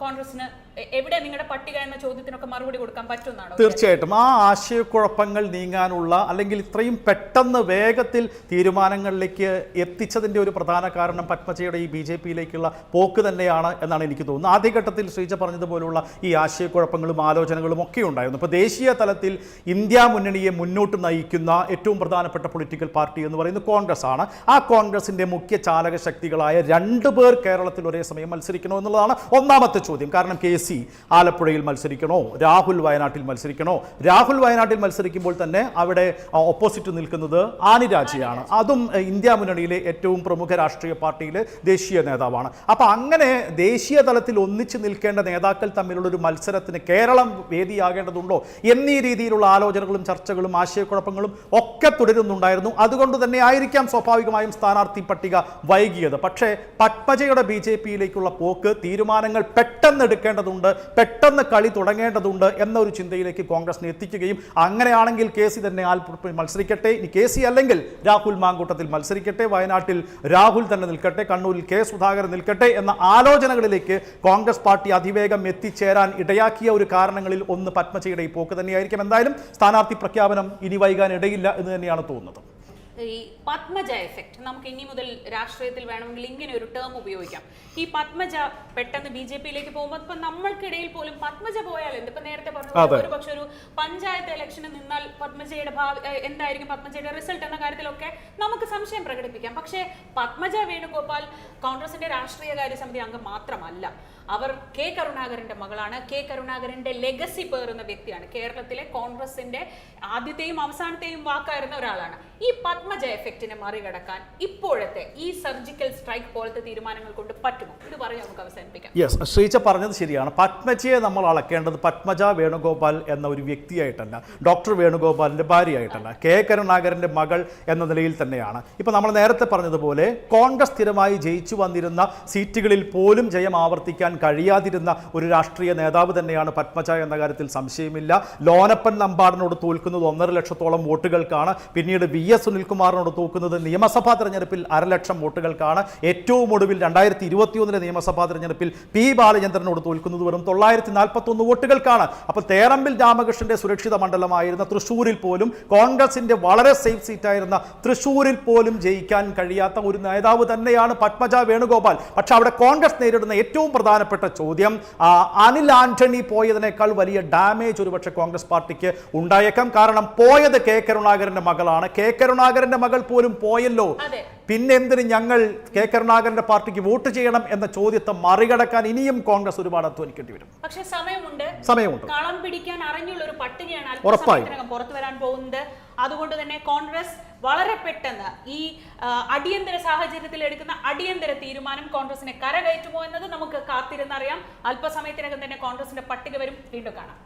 കോൺഗ്രസിന് എവിടെ നിങ്ങളുടെ പട്ടിക എന്ന ചോദ്യത്തിനൊക്കെ മറുപടി കൊടുക്കാൻ പറ്റുന്നതാണ് തീർച്ചയായിട്ടും. ആ ആശയക്കുഴപ്പങ്ങൾ നീങ്ങാനുള്ള അല്ലെങ്കിൽ ഇത്രയും പെട്ടെന്ന് വേഗത്തിൽ തീരുമാനങ്ങളിലേക്ക് എത്തിച്ചതിന്റെ ഒരു പ്രധാന കാരണം പത്മജയുടെ ഈ ബി ജെ പിയിലേക്കുള്ള പോക്ക് തന്നെയാണ് എന്നാണ് എനിക്ക് തോന്നുന്നത്. ആദ്യഘട്ടത്തിൽ ശ്രീജ പറഞ്ഞതുപോലുള്ള ഈ ആശയക്കുഴപ്പങ്ങളും ആലോചനകളും ഒക്കെ ഉണ്ടായിരുന്നു. ഇപ്പോൾ ദേശീയ തലത്തിൽ ഇന്ത്യ മുന്നണിയെ മുന്നോട്ട് നയിക്കുന്ന ഏറ്റവും പ്രധാനപ്പെട്ട പൊളിറ്റിക്കൽ പാർട്ടി എന്ന് പറയുന്നത് കോൺഗ്രസ് ആണ്. ആ കോൺഗ്രസിന്റെ മുഖ്യ ചാലക ശക്തികളായ രണ്ട് പേർ കേരളത്തിൽ ഒരേ സമയം മത്സരിക്കണോ എന്നുള്ളതാണ് ഒന്നാമത്തെ ചോദ്യം. കാരണം കെ സി ആലപ്പുഴയിൽ മത്സരിക്കണോ? രാഹുൽ വയനാട്ടിൽ മത്സരിക്കണോ? രാഹുൽ വയനാട്ടിൽ മത്സരിക്കുമ്പോൾ തന്നെ അവിടെ ഓപ്പോസിറ്റ് നിൽക്കുന്നത് ആനിരാജയാണ് അതും ഇന്ത്യ മുന്നണിയിലെ ഏറ്റവും പ്രമുഖ രാഷ്ട്രീയ പാർട്ടിയിലെ ദേശീയ നേതാവാണ്. അപ്പോൾ അങ്ങനെ ദേശീയ തലത്തിൽ ഒന്നിച്ച് നിൽക്കേണ്ട നേതാക്കൾ തമ്മിലുള്ള ഒരു മത്സരത്തിന് കേരളം വേദിയാകേണ്ടതുണ്ടോ? എന്നീ രീതിയിലുള്ള ആലോചനകളും ചർച്ചകളും ആശയക്കുഴപ്പങ്ങളും ഒക്കെ തുടരുന്നുണ്ടായിരുന്നു. അതുകൊണ്ട് തന്നെ ആയിരിക്കാം സ്വാഭാവികമായും സ്ഥാനാർത്ഥി പട്ടിക വൈകിയത്. പക്ഷേ പത്മജയുടെ ബി ജെ പിയിലേക്കുള്ള പോക്ക് തീരുമാനങ്ങൾ പെട്ടെന്ന് എടുക്കേണ്ടതുണ്ട്. പെട്ടെന്ന് കളി തുടങ്ങേണ്ടതുണ്ട് എന്നൊരു ചിന്തയിലേക്ക് കോൺഗ്രസിനെ എത്തിക്കുകയും അങ്ങനെയാണെങ്കിൽ കെ സി തന്നെ മത്സരിക്കട്ടെ. ഇനി കെ സി അല്ലെങ്കിൽ രാഹുൽ മാങ്കൂട്ടത്തിൽ മത്സരിക്കട്ടെ. വയനാട്ടിൽ രാഹുൽ തന്നെ നിൽക്കട്ടെ. കണ്ണൂരിൽ കെ സുധാകരൻ നിൽക്കട്ടെ എന്ന ആലോചനകളിലേക്ക് കോൺഗ്രസ് പാർട്ടി അതിവേഗം എത്തിച്ചേരാൻ ഇടയാക്കിയ ഒരു കാരണങ്ങളിൽ ഒന്ന് പത്മജയുടെ ഈ പോക്ക് തന്നെയായിരിക്കും. എന്തായാലും സ്ഥാനാർത്ഥി പ്രഖ്യാപനം ഇനി വൈകാൻ ഇടയില്ല എന്ന് തന്നെയാണ് തോന്നുന്നത്. ഈ പത്മജ എഫക്റ്റ് നമുക്ക് ഇനി മുതൽ രാഷ്ട്രീയത്തിൽ വേണമെങ്കിൽ ഇങ്ങനെ ഒരു ടേം ഉപയോഗിക്കാം. ഈ പത്മജ പെട്ടെന്ന് ബി ജെ പിയിലേക്ക് പോകുമ്പോൾ ഇപ്പൊ നമ്മൾക്കിടയിൽ പോലും പത്മജ പോയാൽ എന്ത്? ഇപ്പൊ നേരത്തെ. പറഞ്ഞു ഒരു പക്ഷെ ഒരു പഞ്ചായത്ത് ഇലക്ഷന് നിന്നാൽ പത്മജയുടെ ഭാവി എന്തായിരിക്കും പത്മജയുടെ റിസൾട്ട് എന്ന കാര്യത്തിലൊക്കെ നമുക്ക് സംശയം പ്രകടിപ്പിക്കാം. പക്ഷേ പത്മജ വേണുഗോപാൽ കോൺഗ്രസിന്റെ രാഷ്ട്രീയ കാര്യ സമിതി അംഗം മാത്രമല്ല. അവർ കെ കരുണാകരന്റെ മകളാണ്. കെ കരുണാകരന്റെ ലെഗസി പേറുന്ന വ്യക്തിയാണ്. കേരളത്തിലെ കോൺഗ്രസിന്റെ ആദ്യത്തെയും അവസാനത്തെയും വാക്കായിരുന്ന ഒരാളാണ്. ഈ പത്മജ എഫക്റ്റിനെ മറികടക്കാൻ ഇപ്പോഴത്തെ ഈ സർജിക്കൽ സ്ട്രൈക്ക് പോലത്തെ തീരുമാനങ്ങൾ കൊണ്ട് പറ്റുമോ? ഇത് പറയാം നമുക്ക് അവസാനിപ്പിക്കാം. യെസ് ശ്രീജ പറഞ്ഞത് ശരിയാണ്. പത്മജയെ നമ്മൾ അളക്കേണ്ടത് പത്മജ വേണുഗോപാൽ എന്ന ഒരു വ്യക്തിയായിട്ടല്ല ഡോക്ടർ വേണുഗോപാലിന്റെ ഭാര്യയായിട്ടല്ല കെ കരുണാകരന്റെ മകൾ എന്ന നിലയിൽ തന്നെയാണ്. ഇപ്പൊ നമ്മൾ നേരത്തെ പറഞ്ഞതുപോലെ കോൺഗ്രസ് സ്ഥിരമായി ജയിച്ചു വന്നിരുന്ന സീറ്റുകളിൽ പോലും ജയം ആവർത്തിക്കാൻ കഴിയാതിരുന്ന ഒരു രാഷ്ട്രീയ നേതാവ് തന്നെയാണ് പത്മജ എന്ന കാര്യത്തിൽ സംശയമില്ല. ലോനപ്പൻ നമ്പാടിനോട് തോൽക്കുന്നത് ഒന്നര ലക്ഷത്തോളം വോട്ടുകൾക്കാണ്. പിന്നീട് വി എസ് സുനിൽകുമാറിനോട് തോക്കുന്നത് നിയമസഭാ തെരഞ്ഞെടുപ്പിൽ അരലക്ഷം വോട്ടുകൾക്കാണ്. ഏറ്റവും ഒടുവിൽ രണ്ടായിരത്തി ഇരുപത്തിയൊന്നിലെ നിയമസഭാ തെരഞ്ഞെടുപ്പിൽ പി ബാലചന്ദ്രനോട് തോൽക്കുന്നത് വെറും തൊള്ളായിരത്തി നാൽപ്പത്തൊന്ന് വോട്ടുകൾക്കാണ്. അപ്പോൾ തേറമ്പിൽ രാമകൃഷ്ണന്റെ സുരക്ഷിത മണ്ഡലമായിരുന്ന തൃശ്ശൂരിൽ പോലും കോൺഗ്രസിന്റെ വളരെ സേഫ് സീറ്റായിരുന്ന തൃശ്ശൂരിൽ പോലും ജയിക്കാൻ കഴിയാത്ത ഒരു നേതാവ് തന്നെയാണ് പത്മജ വേണുഗോപാൽ. പക്ഷെ അവിടെ കോൺഗ്രസ് നേരിടുന്ന ഏറ്റവും പ്രധാനപ്പെട്ട ചോദ്യം. അനിൽ ആന്റണി പോയതിനേക്കാൾ വലിയ ഡാമേജ് ഒരുപക്ഷെ കോൺഗ്രസ് പാർട്ടിക്ക് ഉണ്ടായേക്കാം. കാരണം പോയത് കെ കരുണാകരന്റെ മകളാണ്. കെ കരുണാകരന്റെ മകൾ പോലും പോയല്ലോ. പിന്നെ എന്തിന് ഞങ്ങൾ കെ കരുണാകരന്റെ പാർട്ടിക്ക് വോട്ട് ചെയ്യണം എന്ന ചോദ്യത്തെ മറികടക്കാൻ ഇനിയും കോൺഗ്രസ് ഒരുപാട് അധ്വാനിക്കേണ്ടി വരും. പക്ഷേ സമയമുണ്ട്. സമയമുണ്ട്. കളം പിടിക്കാൻ അറിഞ്ഞുള്ള ഒരു പട്ടികയാണ് ഉറപ്പായും. പുറത്തു വരാൻ പോകുന്നത്. അതുകൊണ്ട് തന്നെ കോൺഗ്രസ് വളരെ പെട്ടെന്ന് ഈ അടിയന്തര സാഹചര്യത്തിൽ എടുക്കുന്ന അടിയന്തര തീരുമാനം കോൺഗ്രസിനെ കരകയറ്റുമോ എന്നത് നമുക്ക് കാത്തിരുന്നറിയാം. അല്പസമയത്തിനകം തന്നെ കോൺഗ്രസിന്റെ പട്ടിക വരും. വീണ്ടും കാണാം.